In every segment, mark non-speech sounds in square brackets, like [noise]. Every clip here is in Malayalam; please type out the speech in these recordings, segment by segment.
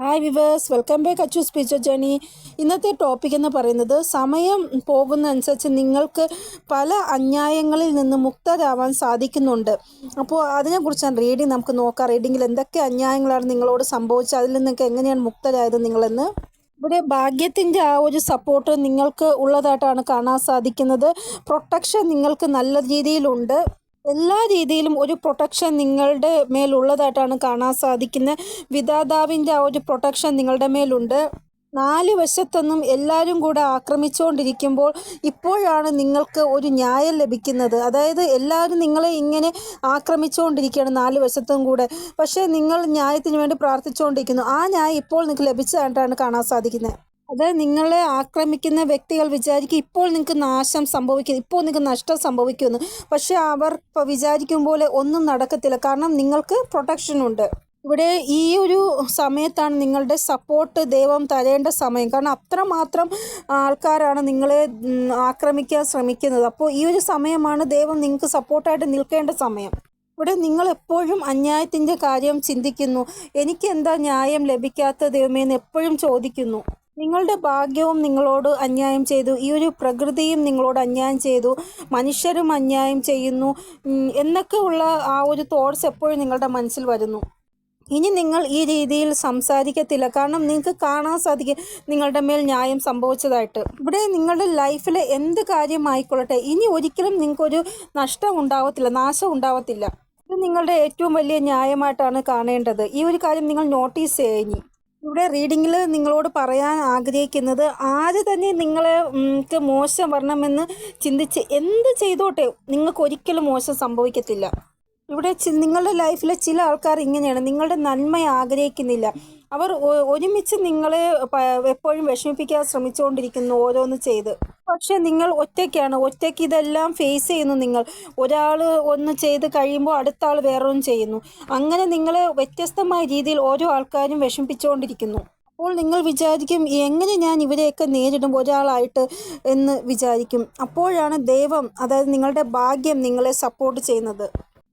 Hi viewers welcome back Achu സ്പീച്ചർ journey ഇന്നത്തെ ടോപ്പിക് എന്ന് പറയുന്നത് സമയം പോകുന്നതനുസരിച്ച് നിങ്ങൾക്ക് പല അന്യായങ്ങളിൽ നിന്ന് മുക്തരാവാൻ സാധിക്കുന്നുണ്ട്. അപ്പോൾ അതിനെക്കുറിച്ചാണ് റീഡിങ് നമുക്ക് നോക്കാം. റീഡിങ്ങിൽ എന്തൊക്കെ അന്യായങ്ങളാണ് നിങ്ങളോട് സംഭവിച്ചത്? അതിൽ നിന്നൊക്കെ എങ്ങനെയാണ് മുക്തരായത് നിങ്ങളെന്ന്? ഇവിടെ ഭാഗ്യത്തിന്റെ ആ ഒരു സപ്പോർട്ട് നിങ്ങൾക്ക് ഉള്ളതായിട്ടാണ് കാണാൻ സാധിക്കുന്നത്. പ്രൊട്ടക്ഷൻ നിങ്ങൾക്ക് നല്ല രീതിയിലുണ്ട്. എല്ലാ രീതിയിലും ഒരു പ്രൊട്ടക്ഷൻ നിങ്ങളുടെ മേലുള്ളതായിട്ടാണ് കാണാൻ സാധിക്കുന്നത്. വിധാതാവിന്റെ ആ ഒരു പ്രൊട്ടക്ഷൻ നിങ്ങളുടെ മേലുണ്ട്. നാല് വശത്തൊന്നും എല്ലാവരും കൂടെ ആക്രമിച്ചുകൊണ്ടിരിക്കുമ്പോൾ ഇപ്പോഴാണ് നിങ്ങൾക്ക് ഒരു ന്യായം ലഭിക്കുന്നത്. അതായത് എല്ലാവരും നിങ്ങളെ ഇങ്ങനെ ആക്രമിച്ചുകൊണ്ടിരിക്കുകയാണ് നാല് വശത്തും കൂടെ. പക്ഷേ നിങ്ങൾ ന്യായത്തിന് വേണ്ടി പ്രാർത്ഥിച്ചുകൊണ്ടിരിക്കുന്നു. ആ ന്യായം ഇപ്പോൾ നിങ്ങൾക്ക് ലഭിച്ചതായിട്ടാണ് കാണാൻ സാധിക്കുന്നത്. അത് നിങ്ങളെ ആക്രമിക്കുന്ന വ്യക്തികൾ വിചാരിക്കും ഇപ്പോൾ നിങ്ങൾക്ക് നാശം സംഭവിക്കും ഇപ്പോൾ നിങ്ങൾക്ക് നഷ്ടം സംഭവിക്കുമെന്ന് പക്ഷേ അവർ ഇപ്പോൾ വിചാരിക്കും പോലെ ഒന്നും നടക്കത്തില്ല. കാരണം നിങ്ങൾക്ക് പ്രൊട്ടക്ഷൻ ഉണ്ട്. ഇവിടെ ഈ ഒരു സമയത്താണ് നിങ്ങളുടെ സപ്പോർട്ട് ദൈവം തരേണ്ട സമയം. കാരണം അത്രമാത്രം ആൾക്കാരാണ് നിങ്ങളെ ആക്രമിക്കാൻ ശ്രമിക്കുന്നത്. അപ്പോൾ ഈ ഒരു സമയമാണ് ദൈവം നിങ്ങൾക്ക് സപ്പോർട്ടായിട്ട് നിൽക്കേണ്ട സമയം. ഇവിടെ നിങ്ങൾ എപ്പോഴും അന്യായത്തിന്റെ കാര്യം ചിന്തിക്കുന്നു. എനിക്ക് എന്താ ന്യായം ലഭിക്കാത്ത ദൈവമേ എന്ന് എപ്പോഴും ചോദിക്കുന്നു. നിങ്ങളുടെ ഭാഗ്യവും നിങ്ങളോട് അന്യായം ചെയ്തു. ഈ ഒരു പ്രകൃതിയും നിങ്ങളോട് അന്യായം ചെയ്തു. മനുഷ്യരും അന്യായം ചെയ്യുന്നു. എന്നൊക്കെ ഉള്ള ആ ഒരു തോട്ട്സ് എപ്പോഴും നിങ്ങളുടെ മനസ്സിൽ വരുന്നു. ഇനി നിങ്ങൾ ഈ രീതിയിൽ സംസാരിക്കത്തില്ല. കാരണം നിങ്ങൾക്ക് കാണാൻ സാധിക്കും നിങ്ങളുടെ മേൽ ന്യായം സംഭവിച്ചതായിട്ട്. ഇവിടെ നിങ്ങളുടെ ലൈഫിലെ എന്ത് കാര്യമായിക്കൊള്ളട്ടെ? ഇനി ഒരിക്കലും നിങ്ങൾക്കൊരു നഷ്ടം ഉണ്ടാവത്തില്ല നാശം ഉണ്ടാവത്തില്ല. ഇത് നിങ്ങളുടെ ഏറ്റവും വലിയ ന്യായമായിട്ടാണ് കാണേണ്ടത്. ഈ ഒരു കാര്യം നിങ്ങൾ നോട്ടീസ് ചെയ്യഞ്ഞി ഇവിടെ റീഡിങ്ങിൽ നിങ്ങളോട് പറയാൻ ആഗ്രഹിക്കുന്നത് ആര് തന്നെ നിങ്ങളെ മോശം വരണമെന്ന് ചിന്തിച്ച് എന്ത് ചെയ്തോട്ടെ? നിങ്ങൾക്ക് ഒരിക്കലും മോശം സംഭവിക്കത്തില്ല. ഇവിടെ നിങ്ങളുടെ ലൈഫിലെ ചില ആൾക്കാർ ഇങ്ങനെയാണ്. നിങ്ങളുടെ നന്മ ആഗ്രഹിക്കുന്നില്ല. അവർ ഒരുമിച്ച് നിങ്ങളെ എപ്പോഴും വിഷമിപ്പിക്കാൻ ശ്രമിച്ചുകൊണ്ടിരിക്കുന്നു ഓരോന്ന് ചെയ്ത്. പക്ഷെ നിങ്ങൾ ഒറ്റയ്ക്കാണ്. ഒറ്റയ്ക്ക് ഇതെല്ലാം ഫേസ് ചെയ്യുന്നു നിങ്ങൾ. ഒരാൾ ഒന്ന് ചെയ്ത് കഴിയുമ്പോൾ അടുത്ത ആൾ വേറൊന്നും ചെയ്യുന്നു. അങ്ങനെ നിങ്ങളെ വ്യത്യസ്തമായ രീതിയിൽ ഓരോ ആൾക്കാരും വിഷമിപ്പിച്ചുകൊണ്ടിരിക്കുന്നു. അപ്പോൾ നിങ്ങൾ വിചാരിക്കും എങ്ങനെ ഞാൻ ഇവരെയൊക്കെ നേരിടും? ഒരാളായിട്ട് എന്ന് വിചാരിക്കും. അപ്പോഴാണ് ദൈവം അതായത് നിങ്ങളുടെ ഭാഗ്യം നിങ്ങളെ സപ്പോർട്ട് ചെയ്യുന്നത്.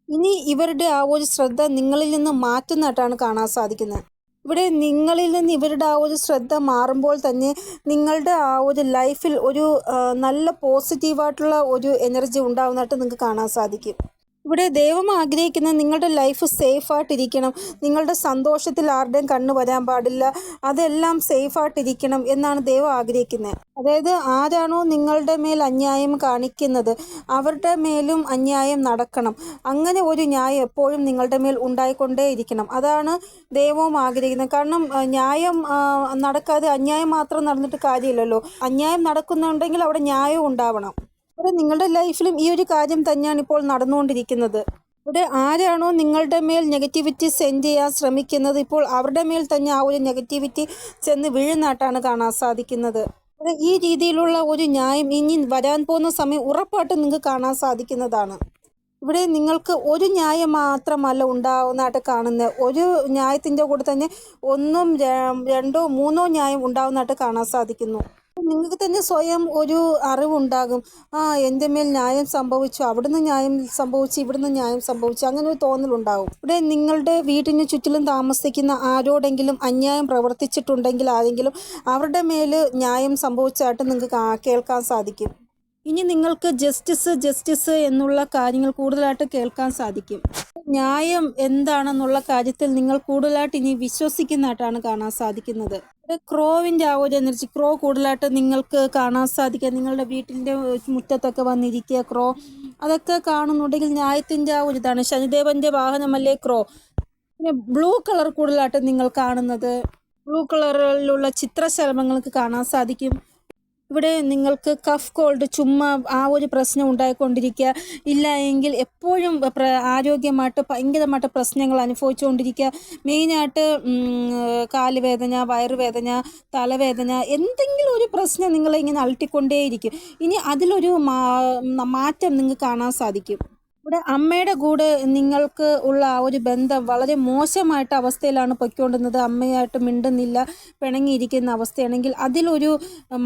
ഇനി ഇവരുടെ ആ ഒരു ശ്രദ്ധ നിങ്ങളിൽ നിന്ന് മാറ്റുന്നതായിട്ടാണ് കാണാൻ സാധിക്കുന്നത്. ഇവിടെ നിങ്ങളിൽ നിന്ന് ഇവരുടെ ആ ഒരു ശ്രദ്ധ മാറുമ്പോൾ തന്നെ നിങ്ങളുടെ ആ ഒരു ലൈഫിൽ ഒരു നല്ല പോസിറ്റീവായിട്ടുള്ള ഒരു എനർജി ഉണ്ടാകുന്നതായിട്ട് നിങ്ങൾക്ക് കാണാൻ സാധിക്കും. ഇവിടെ ദൈവം ആഗ്രഹിക്കുന്നത് നിങ്ങളുടെ ലൈഫ് സേഫായിട്ടിരിക്കണം നിങ്ങളുടെ സന്തോഷത്തിൽ ആരുടെയും കണ്ണു വരാൻ പാടില്ല. അതെല്ലാം സേഫായിട്ടിരിക്കണം എന്നാണ് ദൈവം ആഗ്രഹിക്കുന്നത് അതായത് ആരാണോ നിങ്ങളുടെ മേൽ അന്യായം കാണിക്കുന്നത് അവരുടെ മേലും അന്യായം നടക്കണം. അങ്ങനെ ഒരു ന്യായം എപ്പോഴും നിങ്ങളുടെ മേൽ ഉണ്ടായിക്കൊണ്ടേയിരിക്കണം. അതാണ് ദൈവവും ആഗ്രഹിക്കുന്നത്. കാരണം ന്യായം നടക്കാതെ അന്യായം മാത്രം നടന്നിട്ട് കാര്യമില്ലല്ലോ. അന്യായം നടക്കുന്നുണ്ടെങ്കിൽ അവിടെ ന്യായം ഉണ്ടാവണം. ഇവിടെ നിങ്ങളുടെ ലൈഫിലും ഈ ഒരു കാര്യം തന്നെയാണ് ഇപ്പോൾ നടന്നുകൊണ്ടിരിക്കുന്നത്. ഇവിടെ ആരാണോ നിങ്ങളുടെ മേൽ നെഗറ്റിവിറ്റി സെൻഡ് ചെയ്യാൻ ശ്രമിക്കുന്നത് ഇപ്പോൾ അവരുടെ മേൽ തന്നെ ആ ഒരു നെഗറ്റിവിറ്റി ചെന്ന് വീഴുന്നതായിട്ടാണ് കാണാൻ സാധിക്കുന്നത്. ഇവിടെ ഈ രീതിയിലുള്ള ഒരു ന്യായം ഇനി വരാൻ പോകുന്ന സമയം ഉറപ്പായിട്ടും നിങ്ങൾക്ക് കാണാൻ സാധിക്കുന്നതാണ്. ഇവിടെ നിങ്ങൾക്ക് ഒരു ന്യായം മാത്രമല്ല ഉണ്ടാവുന്നതായിട്ട് കാണുന്നത് ഒരു ന്യായത്തിന്റെ കൂടെ തന്നെ ഒന്നും രണ്ടോ മൂന്നോ ന്യായം ഉണ്ടാവുന്നതായിട്ട് കാണാൻ സാധിക്കുന്നു. നിങ്ങൾക്ക് തന്നെ സ്വയം ഒരു അറിവുണ്ടാകും. ആ എന്റെ മേൽ ന്യായം സംഭവിച്ചു അവിടുന്ന് ന്യായം സംഭവിച്ചു ഇവിടുന്ന് ന്യായം സംഭവിച്ചു അങ്ങനെ ഒരു തോന്നലുണ്ടാകും ഇവിടെ നിങ്ങളുടെ വീടിന് ചുറ്റിലും താമസിക്കുന്ന ആരോടെങ്കിലും അന്യായം പ്രവർത്തിച്ചിട്ടുണ്ടെങ്കിൽ ആരെങ്കിലും അവരുടെ മേൽ ന്യായം സംഭവിച്ചതായിട്ട് നിങ്ങൾക്ക് കേൾക്കാൻ സാധിക്കും. ഇനി നിങ്ങൾക്ക് ജസ്റ്റിസ് ജസ്റ്റിസ് എന്നുള്ള കാര്യങ്ങൾ കൂടുതലായിട്ട് കേൾക്കാൻ സാധിക്കും. ന്യായം എന്താണെന്നുള്ള കാര്യത്തിൽ നിങ്ങൾ കൂടുതലായിട്ട് ഇനി വിശ്വസിക്കുന്നതായിട്ടാണ് കാണാൻ സാധിക്കുന്നത്. ക്രോവിന്റെ ആ ഒരു എനർജി ക്രോ കൂടുതലായിട്ട് നിങ്ങൾക്ക് കാണാൻ സാധിക്കുക. നിങ്ങളുടെ വീട്ടിന്റെ മുറ്റത്തൊക്കെ വന്നിരിക്കുക ക്രോ. അതൊക്കെ കാണുന്നുണ്ടെങ്കിൽ ന്യായത്തിന്റെ ആ ഒരു ഇതാണ്. ശനിദേവന്റെ വാഹനമല്ലേ ക്രോ? പിന്നെ ബ്ലൂ കളർ കൂടുതലായിട്ട് നിങ്ങൾ കാണുന്നത്. ബ്ലൂ കളറിലുള്ള ചിത്രശലഭങ്ങൾക്ക് കാണാൻ സാധിക്കും. ഇവിടെ നിങ്ങൾക്ക് കഫ് കോൾഡ് ചുമ്മാ ആ ഒരു പ്രശ്നം ഉണ്ടായിക്കൊണ്ടിരിക്കുക. ഇല്ല എങ്കിൽ എപ്പോഴും ആരോഗ്യമായിട്ട് ഭയങ്കരമായിട്ട് പ്രശ്നങ്ങൾ അനുഭവിച്ചുകൊണ്ടിരിക്കുക. മെയിനായിട്ട് കാലുവേദന വയറുവേദന തലവേദന എന്തെങ്കിലും ഒരു പ്രശ്നം നിങ്ങളെ ഇങ്ങനെ അലട്ടിക്കൊണ്ടേയിരിക്കും. ഇനി അതിലൊരു മാറ്റം നിങ്ങൾക്ക് കാണാൻ സാധിക്കും. ഇവിടെ അമ്മയുടെ കൂടെ നിങ്ങൾക്ക് ഉള്ള ആ ഒരു ബന്ധം വളരെ മോശമായിട്ട് അവസ്ഥയിലാണ് പൊയ്ക്കൊണ്ടുന്നത് അമ്മയായിട്ട് മിണ്ടുന്നില്ല പിണങ്ങിയിരിക്കുന്ന അവസ്ഥയാണെങ്കിൽ അതിലൊരു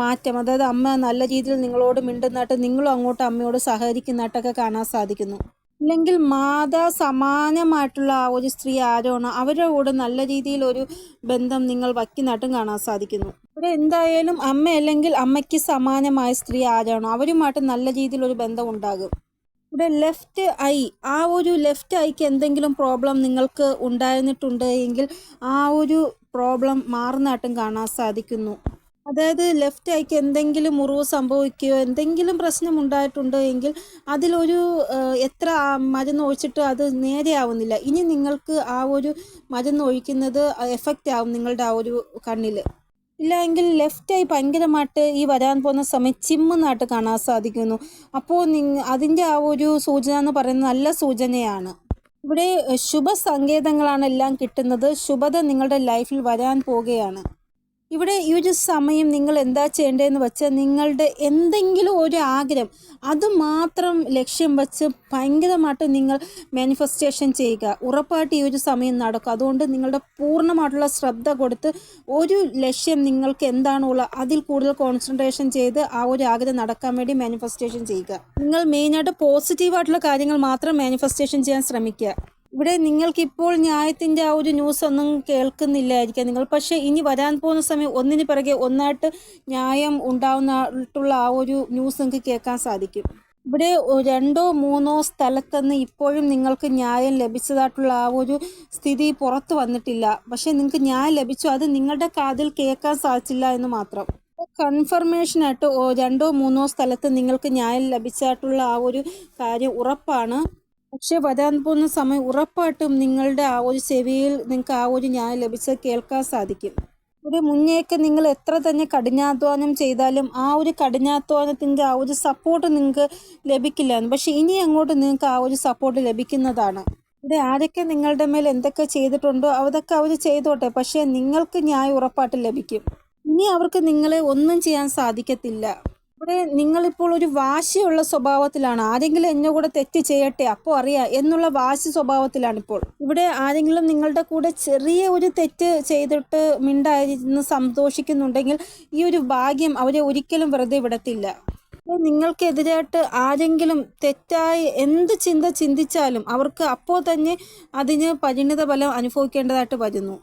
മാറ്റം അതായത് അമ്മ നല്ല രീതിയിൽ നിങ്ങളോട് മിണ്ടുന്നതായിട്ട് നിങ്ങളും അങ്ങോട്ട് അമ്മയോട് സഹകരിക്കുന്നതായിട്ടൊക്കെ കാണാൻ സാധിക്കുന്നു. അല്ലെങ്കിൽ മാതാ സമാനമായിട്ടുള്ള ആ ഒരു സ്ത്രീ ആരോണ അവരുടെ നല്ല രീതിയിൽ ഒരു ബന്ധം നിങ്ങൾ വയ്ക്കുന്നതായിട്ടും കാണാൻ സാധിക്കുന്നു. ഇവിടെ എന്തായാലും അമ്മ അല്ലെങ്കിൽ അമ്മയ്ക്ക് സമാനമായ സ്ത്രീ ആരാണോ അവരുമായിട്ട് നല്ല രീതിയിൽ ഒരു ബന്ധം ഉണ്ടാകും. ഇവിടെ ലെഫ്റ്റ് ഐ ആ ഒരു ലെഫ്റ്റ് ഐക്ക് എന്തെങ്കിലും പ്രോബ്ലം നിങ്ങൾക്ക് ഉണ്ടായിരുന്നിട്ടുണ്ട് എങ്കിൽ ആ ഒരു പ്രോബ്ലം മാറുന്നതായിട്ടും കാണാൻ സാധിക്കുന്നു. അതായത് ലെഫ്റ്റ് ഐക്ക് എന്തെങ്കിലും മുറിവ് സംഭവിക്കുകയോ എന്തെങ്കിലും പ്രശ്നം ഉണ്ടായിട്ടുണ്ട് എങ്കിൽ അതിലൊരു എത്ര മരുന്ന് ഒഴിച്ചിട്ട് അത് നേരെയാവുന്നില്ല. ഇനി നിങ്ങൾക്ക് ആ ഒരു മരുന്ന് ഒഴിക്കുന്നത് എഫക്റ്റ് ആവും നിങ്ങളുടെ ആ ഒരു കണ്ണിൽ ഇല്ല എങ്കിൽ ലെഫ്റ്റ് ആയി ഭയങ്കരമായിട്ട് ഈ വരാൻ പോകുന്ന സമയം ചിമ്മുന്നതായിട്ട് കാണാൻ സാധിക്കുന്നു. അപ്പോൾ നിങ്ങ അതിന്റെ ആ ഒരു സൂചന എന്ന് പറയുന്നത് നല്ല സൂചനയാണ്. ഇവിടെ ശുഭ സങ്കേതങ്ങളാണ് എല്ലാം കിട്ടുന്നത്. ശുഭത നിങ്ങളുടെ ലൈഫിൽ വരാൻ പോകുകയാണ് ഇവിടെ ഈ ഒരു സമയം നിങ്ങൾ എന്താ ചെയ്യേണ്ടതെന്ന് വെച്ചാൽ നിങ്ങളുടെ എന്തെങ്കിലും ഒരു ആഗ്രഹം അത് മാത്രം ലക്ഷ്യം വെച്ച് ഭയങ്കരമായിട്ട് നിങ്ങൾ മാനിഫെസ്റ്റേഷൻ ചെയ്യുക. ഉറപ്പായിട്ട് ഈ ഒരു സമയം നടക്കും. അതുകൊണ്ട് നിങ്ങളുടെ പൂർണമായിട്ടുള്ള ശ്രദ്ധ കൊടുത്ത് ഒരു ലക്ഷ്യം നിങ്ങൾക്ക് എന്താണുള്ള അതിൽ കൂടുതൽ കോൺസെൻട്രേഷൻ ചെയ്ത് ആ ഒരു ആഗ്രഹം നടക്കാൻ വേണ്ടി മാനിഫെസ്റ്റേഷൻ ചെയ്യുക. നിങ്ങൾ മെയിനായിട്ട് പോസിറ്റീവായിട്ടുള്ള കാര്യങ്ങൾ മാത്രം മാനിഫെസ്റ്റേഷൻ ചെയ്യാൻ ശ്രമിക്കുക. ഇവിടെ നിങ്ങൾക്കിപ്പോൾ ന്യായത്തിന്റെ ആ ഒരു ന്യൂസ് ഒന്നും കേൾക്കുന്നില്ലായിരിക്കാം നിങ്ങൾ. പക്ഷേ ഇനി വരാൻ പോകുന്ന സമയം ഒന്നിന് പിറകെ ഒന്നായിട്ട് ന്യായം ഉണ്ടാവുന്നതായിട്ടുള്ള ആ ഒരു ന്യൂസ് നിങ്ങൾക്ക് കേൾക്കാൻ സാധിക്കും. ഇവിടെ രണ്ടോ മൂന്നോ സ്ഥലത്തുനിന്ന് ഇപ്പോഴും നിങ്ങൾക്ക് ന്യായം ലഭിച്ചതായിട്ടുള്ള ആ ഒരു സ്ഥിതി പുറത്തു വന്നിട്ടില്ല. പക്ഷേ നിങ്ങൾക്ക് ന്യായം ലഭിച്ചു. അത് നിങ്ങളുടെ കാതിൽ കേൾക്കാൻ സാധിച്ചില്ല എന്ന് മാത്രം. കൺഫർമേഷനായിട്ട് രണ്ടോ മൂന്നോ സ്ഥലത്ത് നിങ്ങൾക്ക് ന്യായം ലഭിച്ചായിട്ടുള്ള ആ ഒരു കാര്യം ഉറപ്പാണ്. പക്ഷെ വരാൻ പോകുന്ന സമയം ഉറപ്പായിട്ടും നിങ്ങളുടെ ആ ഒരു ചെവിയിൽ നിങ്ങൾക്ക് ആ ഒരു ന്യായം ലഭിച്ച് കേൾക്കാൻ സാധിക്കും. ഒരു മുന്നേക്ക് നിങ്ങൾ എത്ര തന്നെ കഠിനാധ്വാനം ചെയ്താലും ആ ഒരു കഠിനാധ്വാനത്തിന്റെ ആ ഒരു സപ്പോർട്ട് നിങ്ങൾക്ക് ലഭിക്കില്ല പക്ഷെ ഇനി അങ്ങോട്ട് നിങ്ങൾക്ക് ആ ഒരു സപ്പോർട്ട് ലഭിക്കുന്നതാണ്. ഇവിടെ ആരൊക്കെ നിങ്ങളുടെ മേൽ എന്തൊക്കെ ചെയ്തിട്ടുണ്ടോ അതൊക്കെ അവർ ചെയ്തോട്ടെ. പക്ഷേ നിങ്ങൾക്ക് ന്യായം ഉറപ്പായിട്ട് ലഭിക്കും. ഇനി അവർക്ക് നിങ്ങളെ ഒന്നും ചെയ്യാൻ സാധിക്കത്തില്ല. ഇവിടെ നിങ്ങളിപ്പോൾ ഒരു വാശിയുള്ള സ്വഭാവത്തിലാണ്. ആരെങ്കിലും എന്നെ കൂടെ തെറ്റ് ചെയ്യട്ടെ അപ്പോൾ അറിയാം. എന്നുള്ള വാശി സ്വഭാവത്തിലാണ് ഇപ്പോൾ ഇവിടെ ആരെങ്കിലും നിങ്ങളുടെ കൂടെ ചെറിയ ഒരു തെറ്റ് ചെയ്തിട്ട് മിണ്ടായിരുന്ന് സന്തോഷിക്കുന്നുണ്ടെങ്കിൽ ഈ ഒരു ഭാഗ്യം അവരെ ഒരിക്കലും വെറുതെ വിടത്തില്ല. നിങ്ങൾക്കെതിരായിട്ട് ആരെങ്കിലും തെറ്റായി എന്ത് ചിന്ത ചിന്തിച്ചാലും അവർക്ക് അപ്പോൾ തന്നെ അതിന് പരിണിത ഫലം അനുഭവിക്കേണ്ടതായിട്ട് വരുന്നു.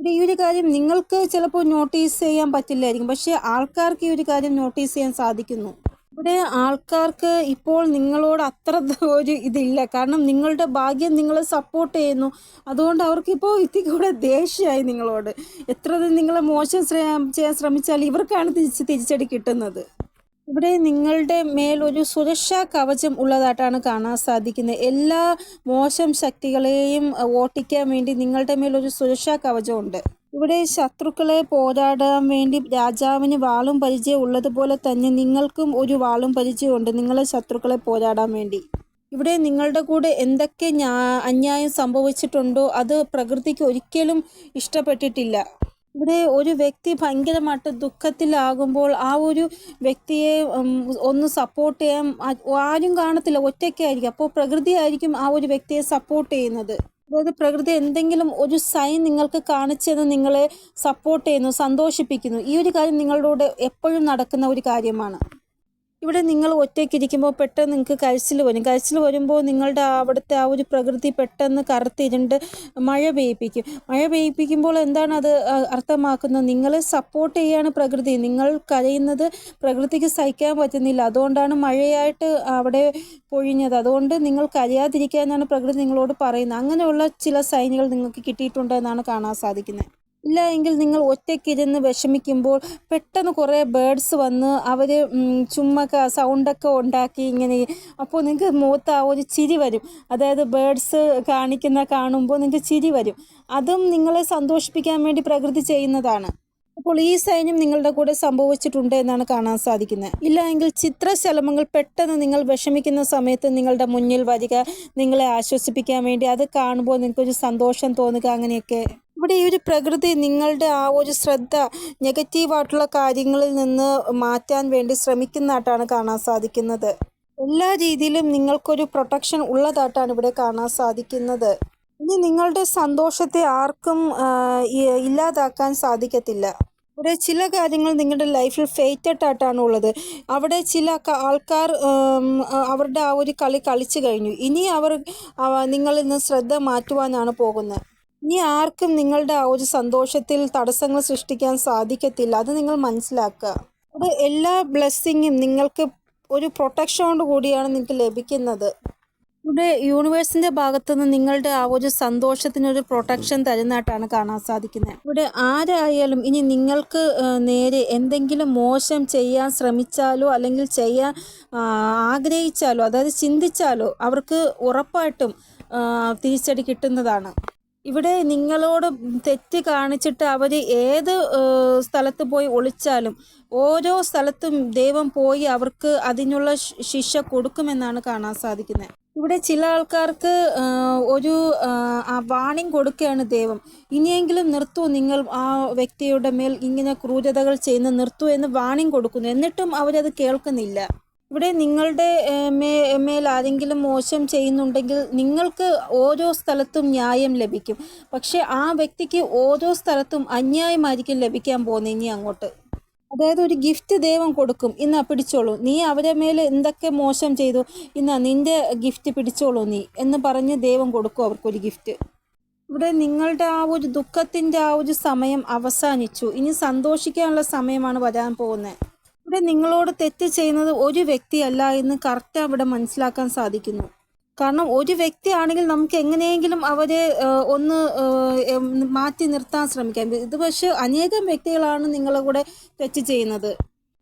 ഇവിടെ ഈ ഒരു കാര്യം നിങ്ങൾക്ക് ചിലപ്പോൾ നോട്ടീസ് ചെയ്യാൻ പറ്റില്ലായിരിക്കും. പക്ഷേ ആൾക്കാർക്ക് ഈ ഒരു കാര്യം നോട്ടീസ് ചെയ്യാൻ സാധിക്കുന്നു. ഇവിടെ ആൾക്കാർക്ക് ഇപ്പോൾ നിങ്ങളോട് അത്ര [laughs] ഒരു ഇതില്ല. കാരണം നിങ്ങളുടെ ഭാഗ്യം നിങ്ങളെ സപ്പോർട്ട് ചെയ്യുന്നു. അതുകൊണ്ട് അവർക്കിപ്പോൾ ഇത്തിരി കൂടെ ദേഷ്യമായി നിങ്ങളോട്. എത്ര നിങ്ങളെ മോശം ചെയ്യാൻ ശ്രമിച്ചാൽ ഇവർക്കാണ് തിരിച്ച് തിരിച്ചടി കിട്ടുന്നത്. ഇവിടെ നിങ്ങളുടെ മേൽ ഒരു സുരക്ഷാ കവചം ഉള്ളതായിട്ടാണ് കാണാൻ സാധിക്കുന്നത്. എല്ലാ മോശം ശക്തികളെയും ഓട്ടിക്കാൻ വേണ്ടി നിങ്ങളുടെ മേൽ ഒരു സുരക്ഷാ കവചമുണ്ട് ഇവിടെ ശത്രുക്കളെ പോരാടാൻ വേണ്ടി രാജാവിന് വാളും പരിചയം ഉള്ളതുപോലെ തന്നെ നിങ്ങൾക്കും ഒരു വാളും പരിചയമുണ്ട് നിങ്ങളെ ശത്രുക്കളെ പോരാടാൻ വേണ്ടി. ഇവിടെ നിങ്ങളുടെ കൂടെ എന്തൊക്കെ അന്യായം സംഭവിച്ചിട്ടുണ്ടോ അത് പ്രകൃതിക്ക് ഒരിക്കലും ഇഷ്ടപ്പെട്ടിട്ടില്ല. ഇവിടെ ഒരു വ്യക്തി ഭയങ്കരമായിട്ട് ദുഃഖത്തിലാകുമ്പോൾ ആ ഒരു വ്യക്തിയെ ഒന്ന് സപ്പോർട്ട് ചെയ്യാൻ ആരും കാണത്തില്ല ഒറ്റയ്ക്കായിരിക്കും. അപ്പോൾ പ്രകൃതി ആയിരിക്കും ആ ഒരു വ്യക്തിയെ സപ്പോർട്ട് ചെയ്യുന്നത്. അതായത് പ്രകൃതി എന്തെങ്കിലും ഒരു സൈൻ നിങ്ങൾക്ക് കാണിച്ചെന്ന് നിങ്ങളെ സപ്പോർട്ട് ചെയ്യുന്നു സന്തോഷിപ്പിക്കുന്നു. ഈ ഒരു കാര്യം നിങ്ങളുടെ എപ്പോഴും നടക്കുന്ന ഒരു കാര്യമാണ്. ഇവിടെ നിങ്ങൾ ഒറ്റയ്ക്കിരിക്കുമ്പോൾ പെട്ടെന്ന് നിങ്ങൾക്ക് കരച്ചിൽ വരും. കരച്ചിൽ വരുമ്പോൾ നിങ്ങളുടെ അവിടുത്തെ ആ ഒരു പ്രകൃതി പെട്ടെന്ന് കറുത്തിരുണ്ട് മഴ പെയ്യിപ്പിക്കും. മഴ പെയ്യിപ്പിക്കുമ്പോൾ എന്താണ് അത് അർത്ഥമാക്കുന്നത്? നിങ്ങൾ സപ്പോർട്ട് ചെയ്യാണ് പ്രകൃതി. നിങ്ങൾ കരയുന്നത് പ്രകൃതിക്ക് സഹിക്കാൻ പറ്റുന്നില്ല. അതുകൊണ്ടാണ് മഴയായിട്ട് അവിടെ പൊഴിഞ്ഞത്. അതുകൊണ്ട് നിങ്ങൾ കരയാതിരിക്കാനാണ് പ്രകൃതി നിങ്ങളോട് പറയുന്നത്. അങ്ങനെയുള്ള ചില സൈനുകൾ നിങ്ങൾക്ക് കിട്ടിയിട്ടുണ്ട് എന്നാണ് കാണാൻ സാധിക്കുന്നത്. ഇല്ല എങ്കിൽ നിങ്ങൾ ഒറ്റയ്ക്കിരുന്ന് വിഷമിക്കുമ്പോൾ പെട്ടെന്ന് കുറേ ബേഡ്സ് വന്ന് അവർ ചുമ്മാ സൗണ്ടൊക്കെ ഉണ്ടാക്കി ഇങ്ങനെ അപ്പോൾ നിങ്ങൾക്ക് മുഖത്ത് ആ ഒരു ചിരി വരും. അതായത് ബേഡ്സ് കാണിക്കുന്ന കാണുമ്പോൾ നിങ്ങൾക്ക് ചിരി വരും. അതും നിങ്ങളെ സന്തോഷിപ്പിക്കാൻ വേണ്ടി പ്രകൃതി ചെയ്യുന്നതാണ്. അപ്പോൾ ഈ സൈന്യം നിങ്ങളുടെ കൂടെ സംഭവിച്ചിട്ടുണ്ട് എന്നാണ് കാണാൻ സാധിക്കുന്നത്. ഇല്ല എങ്കിൽ ചിത്രശലഭങ്ങൾ പെട്ടെന്ന് നിങ്ങൾ വിഷമിക്കുന്ന സമയത്ത് നിങ്ങളുടെ മുന്നിൽ വരിക നിങ്ങളെ ആശ്വസിപ്പിക്കാൻ വേണ്ടി അത് കാണുമ്പോൾ നിങ്ങൾക്കൊരു സന്തോഷം തോന്നുക അങ്ങനെയൊക്കെ. ഇവിടെ ഈ ഒരു പ്രകൃതി നിങ്ങളുടെ ആ ഒരു ശ്രദ്ധ നെഗറ്റീവായിട്ടുള്ള കാര്യങ്ങളിൽ നിന്ന് മാറ്റാൻ വേണ്ടി ശ്രമിക്കുന്നതായിട്ടാണ് കാണാൻ സാധിക്കുന്നത്. എല്ലാ രീതിയിലും നിങ്ങൾക്കൊരു പ്രൊട്ടക്ഷൻ ഉള്ളതായിട്ടാണ് ഇവിടെ കാണാൻ സാധിക്കുന്നത്. ഇനി നിങ്ങളുടെ സന്തോഷത്തെ ആർക്കും ഇല്ലാതാക്കാൻ സാധിക്കത്തില്ല. ഇവിടെ ചില കാര്യങ്ങൾ നിങ്ങളുടെ ലൈഫിൽ ഫേറ്റഡ് ആയിട്ടാണ് ഉള്ളത്. അവിടെ ചില ആൾക്കാർ അവരുടെ ആ ഒരു കളി കളിച്ചു കഴിഞ്ഞു. ഇനി അവർ നിങ്ങളിൽ നിന്ന് ശ്രദ്ധ മാറ്റുവാനാണ് പോകുന്നത്. ഇനി ആർക്കും നിങ്ങളുടെ ആ ഒരു സന്തോഷത്തിൽ തടസ്സങ്ങൾ സൃഷ്ടിക്കാൻ സാധിക്കത്തില്ല. അത് നിങ്ങൾ മനസ്സിലാക്കുക. അത് എല്ലാ ബ്ലെസ്സിങ്ങും നിങ്ങൾക്ക് ഒരു പ്രൊട്ടക്ഷനോട് കൂടിയാണ് നിങ്ങൾക്ക് ലഭിക്കുന്നത്. ഇവിടെ യൂണിവേഴ്സിന്റെ ഭാഗത്തു നിന്ന് നിങ്ങളുടെ ആ ഒരു സന്തോഷത്തിനൊരു പ്രൊട്ടക്ഷൻ തരുന്നതായിട്ടാണ് കാണാൻ സാധിക്കുന്നത്. ഇവിടെ ആരായാലും ഇനി നിങ്ങൾക്ക് നേരെ എന്തെങ്കിലും മോശം ചെയ്യാൻ ശ്രമിച്ചാലോ അല്ലെങ്കിൽ ചെയ്യാൻ ആഗ്രഹിച്ചാലോ അതായത് ചിന്തിച്ചാലോ അവർക്ക് ഉറപ്പായിട്ടും തിരിച്ചടി കിട്ടുന്നതാണ്. ഇവിടെ നിങ്ങളോട് തെറ്റ് കാണിച്ചിട്ട് അവർ ഏത് സ്ഥലത്ത് പോയി ഒളിച്ചാലും ഓരോ സ്ഥലത്തും ദൈവം പോയി അവർക്ക് അതിനുള്ള ശിക്ഷ കൊടുക്കുമെന്നാണ് കാണാൻ സാധിക്കുന്നത് ഇവിടെ ചില ആൾക്കാർക്ക് ഒരു വാണിംഗ് കൊടുക്കുകയാണ് ദൈവം. ഇനിയെങ്കിലും നിർത്തൂ നിങ്ങൾ ആ വ്യക്തിയുടെ മേൽ ഇങ്ങനെ ക്രൂരതകൾ ചെയ്യുന്ന നിർത്തൂ എന്ന് വാണിംഗ് കൊടുക്കുന്നു. എന്നിട്ടും അവരത് കേൾക്കുന്നില്ല. ഇവിടെ നിങ്ങളുടെ മേ മേൽ ആരെങ്കിലും മോശം ചെയ്യുന്നുണ്ടെങ്കിൽ നിങ്ങൾക്ക് ഓരോ സ്ഥലത്തും ന്യായം ലഭിക്കും. പക്ഷെ ആ വ്യക്തിക്ക് ഓരോ സ്ഥലത്തും അന്യായമായിരിക്കും ലഭിക്കാൻ പോകുന്നത് ഇനി അങ്ങോട്ട്. അതായത് ഒരു ഗിഫ്റ്റ് ദൈവം കൊടുക്കും. ഇന്നാ പിടിച്ചോളൂ. നീ അവരെ മേൽ എന്തൊക്കെ മോശം ചെയ്തു ഇന്നാ നിന്റെ ഗിഫ്റ്റ് പിടിച്ചോളൂ നീ എന്ന് പറഞ്ഞ് ദൈവം കൊടുക്കും അവർക്കൊരു ഗിഫ്റ്റ്. ഇവിടെ നിങ്ങളുടെ ആ ഒരു ദുഃഖത്തിന്റെ ആ ഒരു സമയം അവസാനിച്ചു. ഇനി സന്തോഷിക്കാനുള്ള സമയമാണ് വരാൻ പോകുന്നത്. ഇവിടെ നിങ്ങളോട് തെറ്റ് ചെയ്യുന്നത് ഒരു വ്യക്തിയല്ല എന്ന് കറക്റ്റ് അവിടെ മനസ്സിലാക്കാൻ സാധിക്കുന്നു. കാരണം ഒരു വ്യക്തിയാണെങ്കിൽ നമുക്ക് എങ്ങനെയെങ്കിലും അവരെ ഒന്ന് മാറ്റി നിർത്താൻ ശ്രമിക്കാം. ഇത് പക്ഷേ അനേകം വ്യക്തികളാണ് നിങ്ങളെ കൂടെ തെറ്റ് ചെയ്യുന്നത്.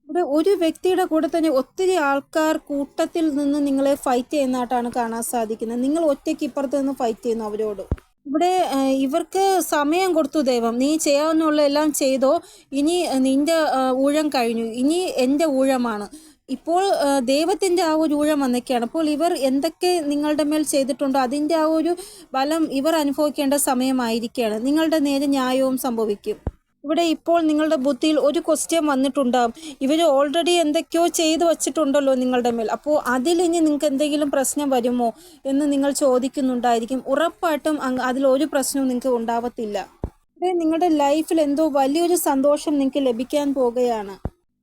ഇവിടെ ഒരു വ്യക്തിയുടെ കൂടെ തന്നെ ഒത്തിരി ആൾക്കാർ കൂട്ടത്തിൽ നിന്ന് നിങ്ങളെ ഫൈറ്റ് ചെയ്യുന്നതായിട്ടാണ് കാണാൻ സാധിക്കുന്നത്. നിങ്ങൾ ഒറ്റയ്ക്ക് ഇപ്പുറത്ത് നിന്ന് ഫൈറ്റ് ചെയ്യുന്നു അവരോട്. ഇവിടെ ഇവർക്ക് സമയം കൊടുത്തു ദൈവം. നീ ചെയ്യാവുന്നുള്ള എല്ലാം ചെയ്തോ. ഇനി നിന്റെ ഊഴം കഴിഞ്ഞു. ഇനി എന്റെ ഊഴമാണ്. ഇപ്പോൾ ദൈവത്തിന്റെ ആ ഒരു ഊഴം വന്നൊക്കെയാണ്. അപ്പോൾ ഇവർ എന്തൊക്കെ നിങ്ങളുടെ മേൽ ചെയ്തിട്ടുണ്ടോ അതിന്റെ ആ ഒരു ബലം ഇവർ അനുഭവിക്കേണ്ട സമയമായിരിക്കുകയാണ്. നിങ്ങളുടെ നേരെ ന്യായവും സംഭവിക്കും. ഇവിടെ ഇപ്പോൾ നിങ്ങളുടെ ബുദ്ധിയിൽ ഒരു ക്വസ്റ്റ്യൻ വന്നിട്ടുണ്ടാകും ഇവർ ഓൾറെഡി എന്തൊക്കെയോ ചെയ്തു വച്ചിട്ടുണ്ടല്ലോ നിങ്ങളുടെ മേൽ. അപ്പോൾ അതിലിനി നിങ്ങൾക്ക് എന്തെങ്കിലും പ്രശ്നം വരുമോ എന്ന് നിങ്ങൾ ചോദിക്കുന്നുണ്ടായിരിക്കും. ഉറപ്പായിട്ടും ഒരു പ്രശ്നവും നിങ്ങൾക്ക് ഉണ്ടാവത്തില്ല. ഇവിടെ നിങ്ങളുടെ ലൈഫിൽ എന്തോ വലിയൊരു സന്തോഷം നിങ്ങൾക്ക് ലഭിക്കാൻ പോകുകയാണ്.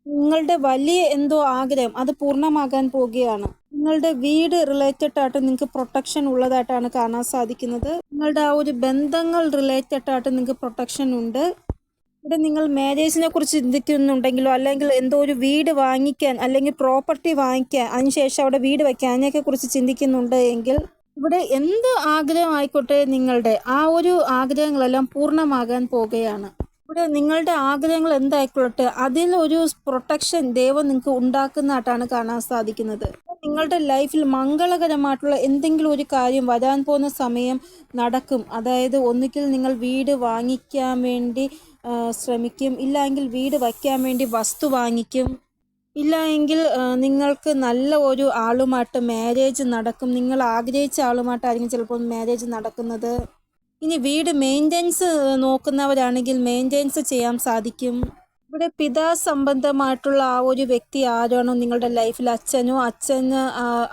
നിങ്ങളുടെ വലിയ എന്തോ ആഗ്രഹം അത് പൂർണമാകാൻ പോവുകയാണ് നിങ്ങളുടെ വീട് റിലേറ്റഡ് ആയിട്ട് നിങ്ങൾക്ക് പ്രൊട്ടക്ഷൻ ഉള്ളതായിട്ടാണ് കാണാൻ സാധിക്കുന്നത്. നിങ്ങളുടെ ആ ഒരു ബന്ധങ്ങൾ റിലേറ്റഡ് ആയിട്ട് നിങ്ങൾക്ക് പ്രൊട്ടക്ഷൻ ഉണ്ട്. ഇവിടെ നിങ്ങൾ മാരേജിനെ കുറിച്ച് ചിന്തിക്കുന്നുണ്ടെങ്കിലോ അല്ലെങ്കിൽ എന്തോ ഒരു വീട് വാങ്ങിക്കാൻ അല്ലെങ്കിൽ പ്രോപ്പർട്ടി വാങ്ങിക്കാൻ അതിനുശേഷം അവിടെ വീട് വയ്ക്കാൻ അതിനെയൊക്കെ കുറിച്ച് ചിന്തിക്കുന്നുണ്ട് എങ്കിൽ ഇവിടെ എന്ത് ആഗ്രഹം ആയിക്കോട്ടെ നിങ്ങളുടെ ആ ഒരു ആഗ്രഹങ്ങളെല്ലാം പൂർണമാകാൻ പോകുകയാണ്. ഇവിടെ നിങ്ങളുടെ ആഗ്രഹങ്ങൾ എന്തായിക്കോട്ടെ ഒരു പ്രൊട്ടക്ഷൻ ദൈവം നിങ്ങൾക്ക് ഉണ്ടാക്കുന്നതായിട്ടാണ് കാണാൻ സാധിക്കുന്നത്. നിങ്ങളുടെ ലൈഫിൽ മംഗളകരമായിട്ടുള്ള എന്തെങ്കിലും ഒരു കാര്യം വരാൻ പോകുന്ന സമയം നടക്കും. അതായത് ഒന്നുകിൽ നിങ്ങൾ വീട് വാങ്ങിക്കാൻ വേണ്ടി ശ്രമിക്കും. ഇല്ലെങ്കിൽ വീട് വയ്ക്കാൻ വേണ്ടി വസ്തു വാങ്ങിക്കും. ഇല്ല എങ്കിൽ നിങ്ങൾക്ക് നല്ല ഒരു ആളുമായിട്ട് മാരേജ് നടക്കും. നിങ്ങൾ ആഗ്രഹിച്ച ആളുമായിട്ടായിരിക്കും ചിലപ്പോൾ മാരേജ് നടക്കുന്നത്. ഇനി വീട് മെയിന്റെനൻസ് നോക്കുന്നവരാണെങ്കിൽ മെയിന്റെനൻസ് ചെയ്യാൻ സാധിക്കും. ഇവിടെ പിതാ സംബന്ധമായിട്ടുള്ള ആ ഒരു വ്യക്തി ആരാണോ നിങ്ങളുടെ ലൈഫിൽ അച്ഛനോ അച്ഛന്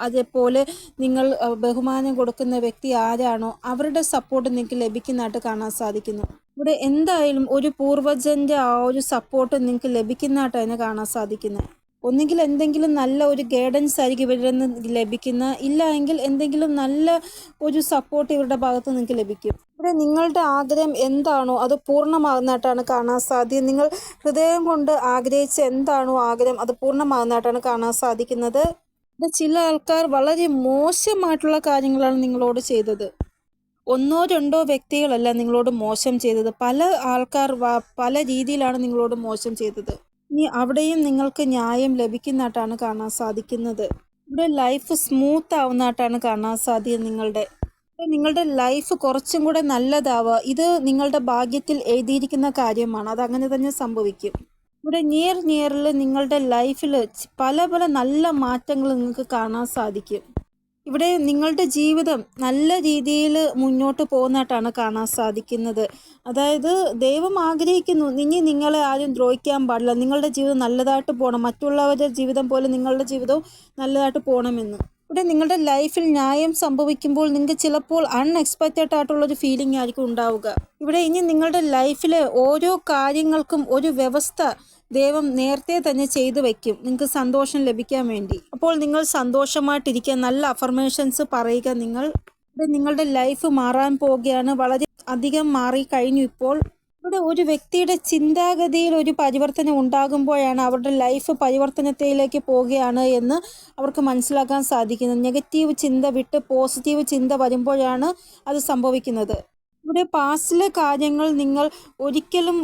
അതേപോലെ നിങ്ങൾ ബഹുമാനം കൊടുക്കുന്ന വ്യക്തി ആരാണോ? അവരുടെ സപ്പോർട്ട് നിങ്ങൾക്ക് ലഭിക്കുന്നതായിട്ട് കാണാൻ സാധിക്കുന്നു. ഇവിടെ എന്തായാലും ഒരു പൂർവജന്റെ ആ ഒരു സപ്പോർട്ട് നിങ്ങൾക്ക് ലഭിക്കുന്നതായിട്ട് അതിനെ കാണാൻ സാധിക്കുന്നത് ഒന്നുകിൽ എന്തെങ്കിലും നല്ല ഒരു ഗൈഡൻസ് ആയിരിക്കും ഇവരിൽ നിന്ന് ലഭിക്കുന്ന. ഇല്ല എങ്കിൽ എന്തെങ്കിലും നല്ല ഒരു സപ്പോർട്ട് ഇവരുടെ ഭാഗത്ത് നിങ്ങൾക്ക് ലഭിക്കും. ഇവിടെ നിങ്ങളുടെ ആഗ്രഹം എന്താണോ അത് പൂർണമാകുന്നതായിട്ടാണ് കാണാൻ സാധ്യത. നിങ്ങൾ ഹൃദയം കൊണ്ട് ആഗ്രഹിച്ച എന്താണോ ആഗ്രഹം അത് പൂർണമാകുന്നതായിട്ടാണ് കാണാൻ സാധിക്കുന്നത്. ചില ആൾക്കാർ വളരെ മോശമായിട്ടുള്ള കാര്യങ്ങളാണ് നിങ്ങളോട് ചെയ്തത്. ഒന്നോ രണ്ടോ വ്യക്തികളല്ല നിങ്ങളോട് മോശം ചെയ്തത്. പല ആൾക്കാർ പല രീതിയിലാണ് നിങ്ങളോട് മോശം ചെയ്തത്. ഇനി അവിടെയും നിങ്ങൾക്ക് ന്യായം ലഭിക്കുന്നതായിട്ടാണ് കാണാൻ സാധിക്കുന്നത്. ഇവിടെ ലൈഫ് സ്മൂത്ത് ആവുന്നതായിട്ടാണ് കാണാൻ സാധ്യത നിങ്ങളുടെ. നിങ്ങളുടെ ലൈഫ് കുറച്ചും കൂടെ നല്ലതാവുക. ഇത് നിങ്ങളുടെ ഭാഗ്യത്തിൽ എഴുതിയിരിക്കുന്ന കാര്യമാണ്. അത് അങ്ങനെ തന്നെ സംഭവിക്കും. ഇവിടെ നിയർ നിയറിൽ നിങ്ങളുടെ ലൈഫിൽ പല പല നല്ല മാറ്റങ്ങൾ നിങ്ങൾക്ക് കാണാൻ സാധിക്കും. ഇവിടെ നിങ്ങളുടെ ജീവിതം നല്ല രീതിയിൽ മുന്നോട്ട് പോകുന്നതായിട്ടാണ് കാണാൻ സാധിക്കുന്നത്. അതായത് ദൈവം ആഗ്രഹിക്കുന്നു ഇനി നിങ്ങളെ ആരും ദ്രോഹിക്കാൻ പാടില്ല. നിങ്ങളുടെ ജീവിതം നല്ലതായിട്ട് പോകണം മറ്റുള്ളവരുടെ ജീവിതം പോലെ നിങ്ങളുടെ ജീവിതവും നല്ലതായിട്ട് പോകണമെന്ന് ഇവിടെ നിങ്ങളുടെ ലൈഫിൽ ന്യായം സംഭവിക്കുമ്പോൾ നിങ്ങൾക്ക് ചിലപ്പോൾ അൺഎക്സ്പെക്റ്റഡ് ആയിട്ടുള്ളൊരു ഫീലിംഗ് ആയിരിക്കും ഉണ്ടാവുക. ഇവിടെ ഇനി നിങ്ങളുടെ ലൈഫിലെ ഓരോ കാര്യങ്ങൾക്കും ഒരു വ്യവസ്ഥ ദൈവം നേരത്തെ തന്നെ ചെയ്തു വെക്കും നിങ്ങൾക്ക് സന്തോഷം ലഭിക്കാൻ വേണ്ടി. അപ്പോൾ നിങ്ങൾ സന്തോഷമായിട്ടിരിക്കുക. നല്ല അഫർമേഷൻസ് പറയുക നിങ്ങൾ. നിങ്ങളുടെ ലൈഫ് മാറാൻ പോവുകയാണ്. വളരെ അധികം മാറി കഴിഞ്ഞു ഇപ്പോൾ. ഇവിടെ ഒരു വ്യക്തിയുടെ ചിന്താഗതിയിൽ ഒരു പരിവർത്തനം ഉണ്ടാകുമ്പോഴാണ് അവരുടെ ലൈഫ് പരിവർത്തനത്തിലേക്ക് പോവുകയാണ് എന്ന് അവർക്ക് മനസ്സിലാക്കാൻ സാധിക്കുന്നത്. നെഗറ്റീവ് ചിന്ത വിട്ട് പോസിറ്റീവ് ചിന്ത വരുമ്പോഴാണ് അത് സംഭവിക്കുന്നത്. ഇവിടെ പാസ്റ്റിലെ കാര്യങ്ങൾ നിങ്ങൾ ഒരിക്കലും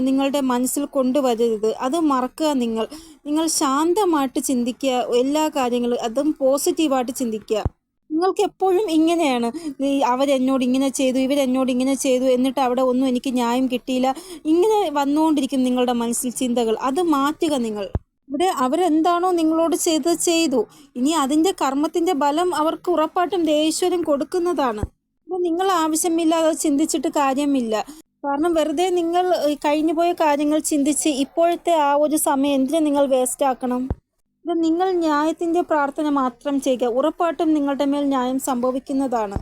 നിങ്ങളുടെ മനസ്സിൽ കൊണ്ടുവരരുത്. അത് മറക്കുക നിങ്ങൾ. നിങ്ങൾ ശാന്തമായിട്ട് ചിന്തിക്കുക എല്ലാ കാര്യങ്ങളും അതും പോസിറ്റീവായിട്ട് ചിന്തിക്കുക. നിങ്ങൾക്ക് എപ്പോഴും ഇങ്ങനെയാണ്. നീ അവരെന്നോട് ഇങ്ങനെ ചെയ്തു ഇവരെന്നോട് ഇങ്ങനെ ചെയ്തു എന്നിട്ട് അവിടെ ഒന്നും എനിക്ക് ന്യായം കിട്ടിയില്ല. ഇങ്ങനെ വന്നുകൊണ്ടിരിക്കും നിങ്ങളുടെ മനസ്സിൽ ചിന്തകൾ. അത് മാറ്റുക നിങ്ങൾ. ഇവിടെ അവരെന്താണോ നിങ്ങളോട് ചെയ്തത് ചെയ്തു. ഇനി അതിന്റെ കർമ്മത്തിന്റെ ബലം അവർക്ക് ഉറപ്പായിട്ടും ദേശ്വരം കൊടുക്കുന്നതാണ്. അപ്പോൾ നിങ്ങൾ ആവശ്യമില്ലാതെ ചിന്തിച്ചിട്ട് കാര്യമില്ല. കാരണം വെറുതെ നിങ്ങൾ കഴിഞ്ഞു പോയ കാര്യങ്ങൾ ചിന്തിച്ച് ഇപ്പോഴത്തെ ആ ഒരു സമയം എന്തിനു നിങ്ങൾ വേസ്റ്റ് ആക്കണം? ഇത് നിങ്ങൾ ന്യായത്തിന്റെ പ്രാർത്ഥന മാത്രം ചെയ്യുക. ഉറപ്പായിട്ടും നിങ്ങളുടെ മേൽ ന്യായം സംഭവിക്കുന്നതാണ്.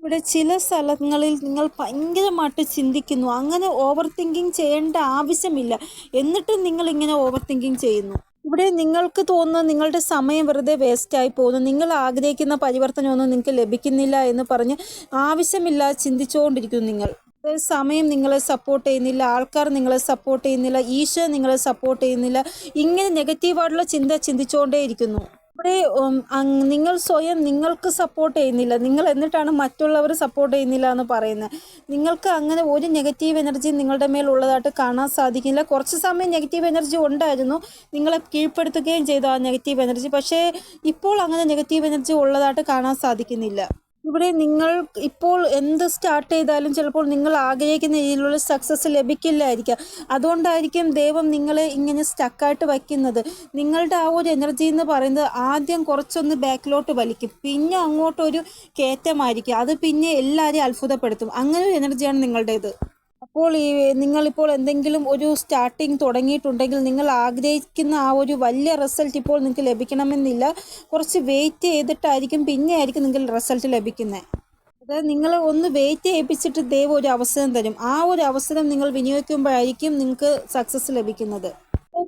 ഇവിടെ ചില സ്ഥലങ്ങളിൽ നിങ്ങൾ ഭയങ്കരമായിട്ട് ചിന്തിക്കുന്നു. അങ്ങനെ ഓവർ തിങ്കിങ് ചെയ്യേണ്ട ആവശ്യമില്ല. എന്നിട്ടും നിങ്ങൾ ഇങ്ങനെ ഓവർ തിങ്കിങ് ചെയ്യുന്നു. ഇവിടെ നിങ്ങൾക്ക് തോന്നുന്ന നിങ്ങളുടെ സമയം വെറുതെ വേസ്റ്റായി പോകുന്നു. നിങ്ങൾ ആഗ്രഹിക്കുന്ന പരിവർത്തനമൊന്നും നിങ്ങൾക്ക് ലഭിക്കുന്നില്ല എന്ന് പറഞ്ഞ് ആവശ്യമില്ല ചിന്തിച്ചുകൊണ്ടിരിക്കുന്നു നിങ്ങൾ. സമയം നിങ്ങളെ സപ്പോർട്ട് ചെയ്യുന്നില്ല ആൾക്കാർ നിങ്ങളെ സപ്പോർട്ട് ചെയ്യുന്നില്ല ഈശോ നിങ്ങളെ സപ്പോർട്ട് ചെയ്യുന്നില്ല. ഇങ്ങനെ നെഗറ്റീവായിട്ടുള്ള ചിന്ത ചിന്തിച്ചുകൊണ്ടേയിരിക്കുന്നു. അങ് നിങ്ങൾ സ്വയം നിങ്ങൾക്ക് സപ്പോർട്ട് ചെയ്യുന്നില്ല. നിങ്ങൾ എന്നിട്ടാണ് മറ്റുള്ളവർ സപ്പോർട്ട് ചെയ്യുന്നില്ല എന്ന് പറയുന്നത്. നിങ്ങൾക്ക് അങ്ങനെ ഒരു നെഗറ്റീവ് എനർജി നിങ്ങളുടെ മേൽ ഉള്ളതായിട്ട് കാണാൻ സാധിക്കില്ല കുറച്ച് സമയം നെഗറ്റീവ് എനർജി ഉണ്ടായിരുന്നു. നിങ്ങളെ കീഴ്പ്പെടുത്തുകയും ചെയ്തു ആ നെഗറ്റീവ് എനർജി പക്ഷേ ഇപ്പോൾ അങ്ങനെ നെഗറ്റീവ് എനർജി ഉള്ളതായിട്ട് കാണാൻ സാധിക്കുന്നില്ല. ഇവിടെ നിങ്ങൾ ഇപ്പോൾ എന്ത് സ്റ്റാർട്ട് ചെയ്താലും ചിലപ്പോൾ നിങ്ങൾ ആഗ്രഹിക്കുന്ന രീതിയിലുള്ള സക്സസ് ലഭിക്കില്ലായിരിക്കാം. അതുകൊണ്ടായിരിക്കും ദൈവം നിങ്ങളെ ഇങ്ങനെ സ്റ്റക്കായിട്ട് വയ്ക്കുന്നത്. നിങ്ങളുടെ ആ ഒരു എനർജി എന്ന് പറയുന്നത് ആദ്യം കുറച്ചൊന്ന് ബാക്കിലോട്ട് വലിക്കും. പിന്നെ അങ്ങോട്ടൊരു കയറ്റമായിരിക്കും. അത് പിന്നെ എല്ലാവരെയും അത്ഭുതപ്പെടുത്തും. അങ്ങനെ ഒരു എനർജിയാണ് നിങ്ങളുടേത്. അപ്പോൾ ഈ നിങ്ങളിപ്പോൾ എന്തെങ്കിലും ഒരു സ്റ്റാർട്ടിങ് തുടങ്ങിയിട്ടുണ്ടെങ്കിൽ നിങ്ങൾ ആഗ്രഹിക്കുന്ന ആ ഒരു വലിയ റിസൾട്ട് ഇപ്പോൾ നിങ്ങൾക്ക് ലഭിക്കണമെന്നില്ല. കുറച്ച് വെയിറ്റ് ചെയ്തിട്ടായിരിക്കും പിന്നെ ആയിരിക്കും നിങ്ങൾ റിസൾട്ട് ലഭിക്കുന്നത്. അതായത് നിങ്ങൾ ഒന്ന് വെയിറ്റ് ചെയ്യിപ്പിച്ചിട്ട് ദൈവം ഒരു അവസരം തരും. ആ ഒരു അവസരം നിങ്ങൾ വിനിയോഗിക്കുമ്പോഴായിരിക്കും നിങ്ങൾക്ക് സക്സസ് ലഭിക്കുന്നത്.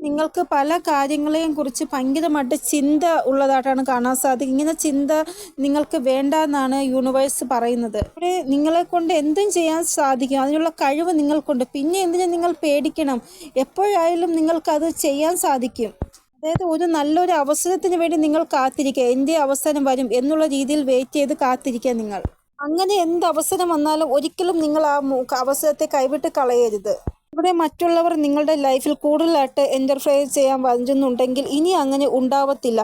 നിങ്ങൾക്ക് പല കാര്യങ്ങളെയും കുറിച്ച് ഭയങ്കരമായിട്ട് ചിന്ത ഉള്ളതായിട്ടാണ് കാണാൻ സാധിക്കുക. ഇങ്ങനെ ചിന്ത നിങ്ങൾക്ക് വേണ്ട എന്നാണ് യൂണിവേഴ്സ് പറയുന്നത്. ഇവിടെ നിങ്ങളെ കൊണ്ട് എന്തും ചെയ്യാൻ സാധിക്കും. അതിനുള്ള കഴിവ് നിങ്ങൾക്കുണ്ട്. പിന്നെ എന്തിനു നിങ്ങൾ പേടിക്കണം? എപ്പോഴായാലും നിങ്ങൾക്കത് ചെയ്യാൻ സാധിക്കും. അതായത് ഒരു നല്ലൊരു അവസരത്തിന് വേണ്ടി നിങ്ങൾ കാത്തിരിക്കുക. എന്റെ അവസരം വരും എന്നുള്ള രീതിയിൽ വെയിറ്റ് ചെയ്ത് കാത്തിരിക്കുക നിങ്ങൾ. അങ്ങനെ എന്ത് അവസരം വന്നാലും ഒരിക്കലും നിങ്ങൾ ആ അവസരത്തെ കൈവിട്ട് കളയരുത്. ഇവിടെ മറ്റുള്ളവർ നിങ്ങളുടെ ലൈഫിൽ കൂടുതലായിട്ട് എന്റർഫെയർ ചെയ്യാൻ വരുന്നുണ്ടെങ്കിൽ ഇനി അങ്ങനെ ഉണ്ടാവത്തില്ല.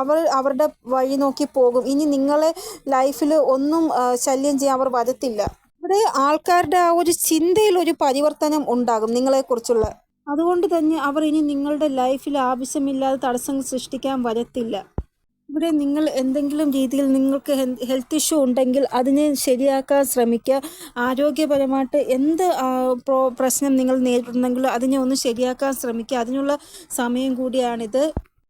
അവർ അവരുടെ വഴി നോക്കി പോകും. ഇനി നിങ്ങളെ ലൈഫിൽ ഒന്നും ശല്യം ചെയ്യാൻ അവർ വരത്തില്ല. ഇവിടെ ആൾക്കാരുടെ ആ ഒരു ചിന്തയിൽ ഒരു പരിവർത്തനം ഉണ്ടാകും നിങ്ങളെക്കുറിച്ചുള്ള. അതുകൊണ്ട് തന്നെ അവർ ഇനി നിങ്ങളുടെ ലൈഫിൽ ആവശ്യമില്ലാതെ തടസ്സങ്ങൾ സൃഷ്ടിക്കാൻ വരത്തില്ല. ഇവിടെ നിങ്ങൾ എന്തെങ്കിലും രീതിയിൽ നിങ്ങൾക്ക് ഹെൽത്ത് ഇഷ്യൂ ഉണ്ടെങ്കിൽ അതിനെ ശരിയാക്കാൻ ശ്രമിക്കുക. ആരോഗ്യപരമായിട്ട് എന്ത് പ്രശ്നം നിങ്ങൾ നേരിടുന്നെങ്കിലും അതിനെ ഒന്ന് ശരിയാക്കാൻ ശ്രമിക്കുക. അതിനുള്ള സമയം കൂടിയാണിത്.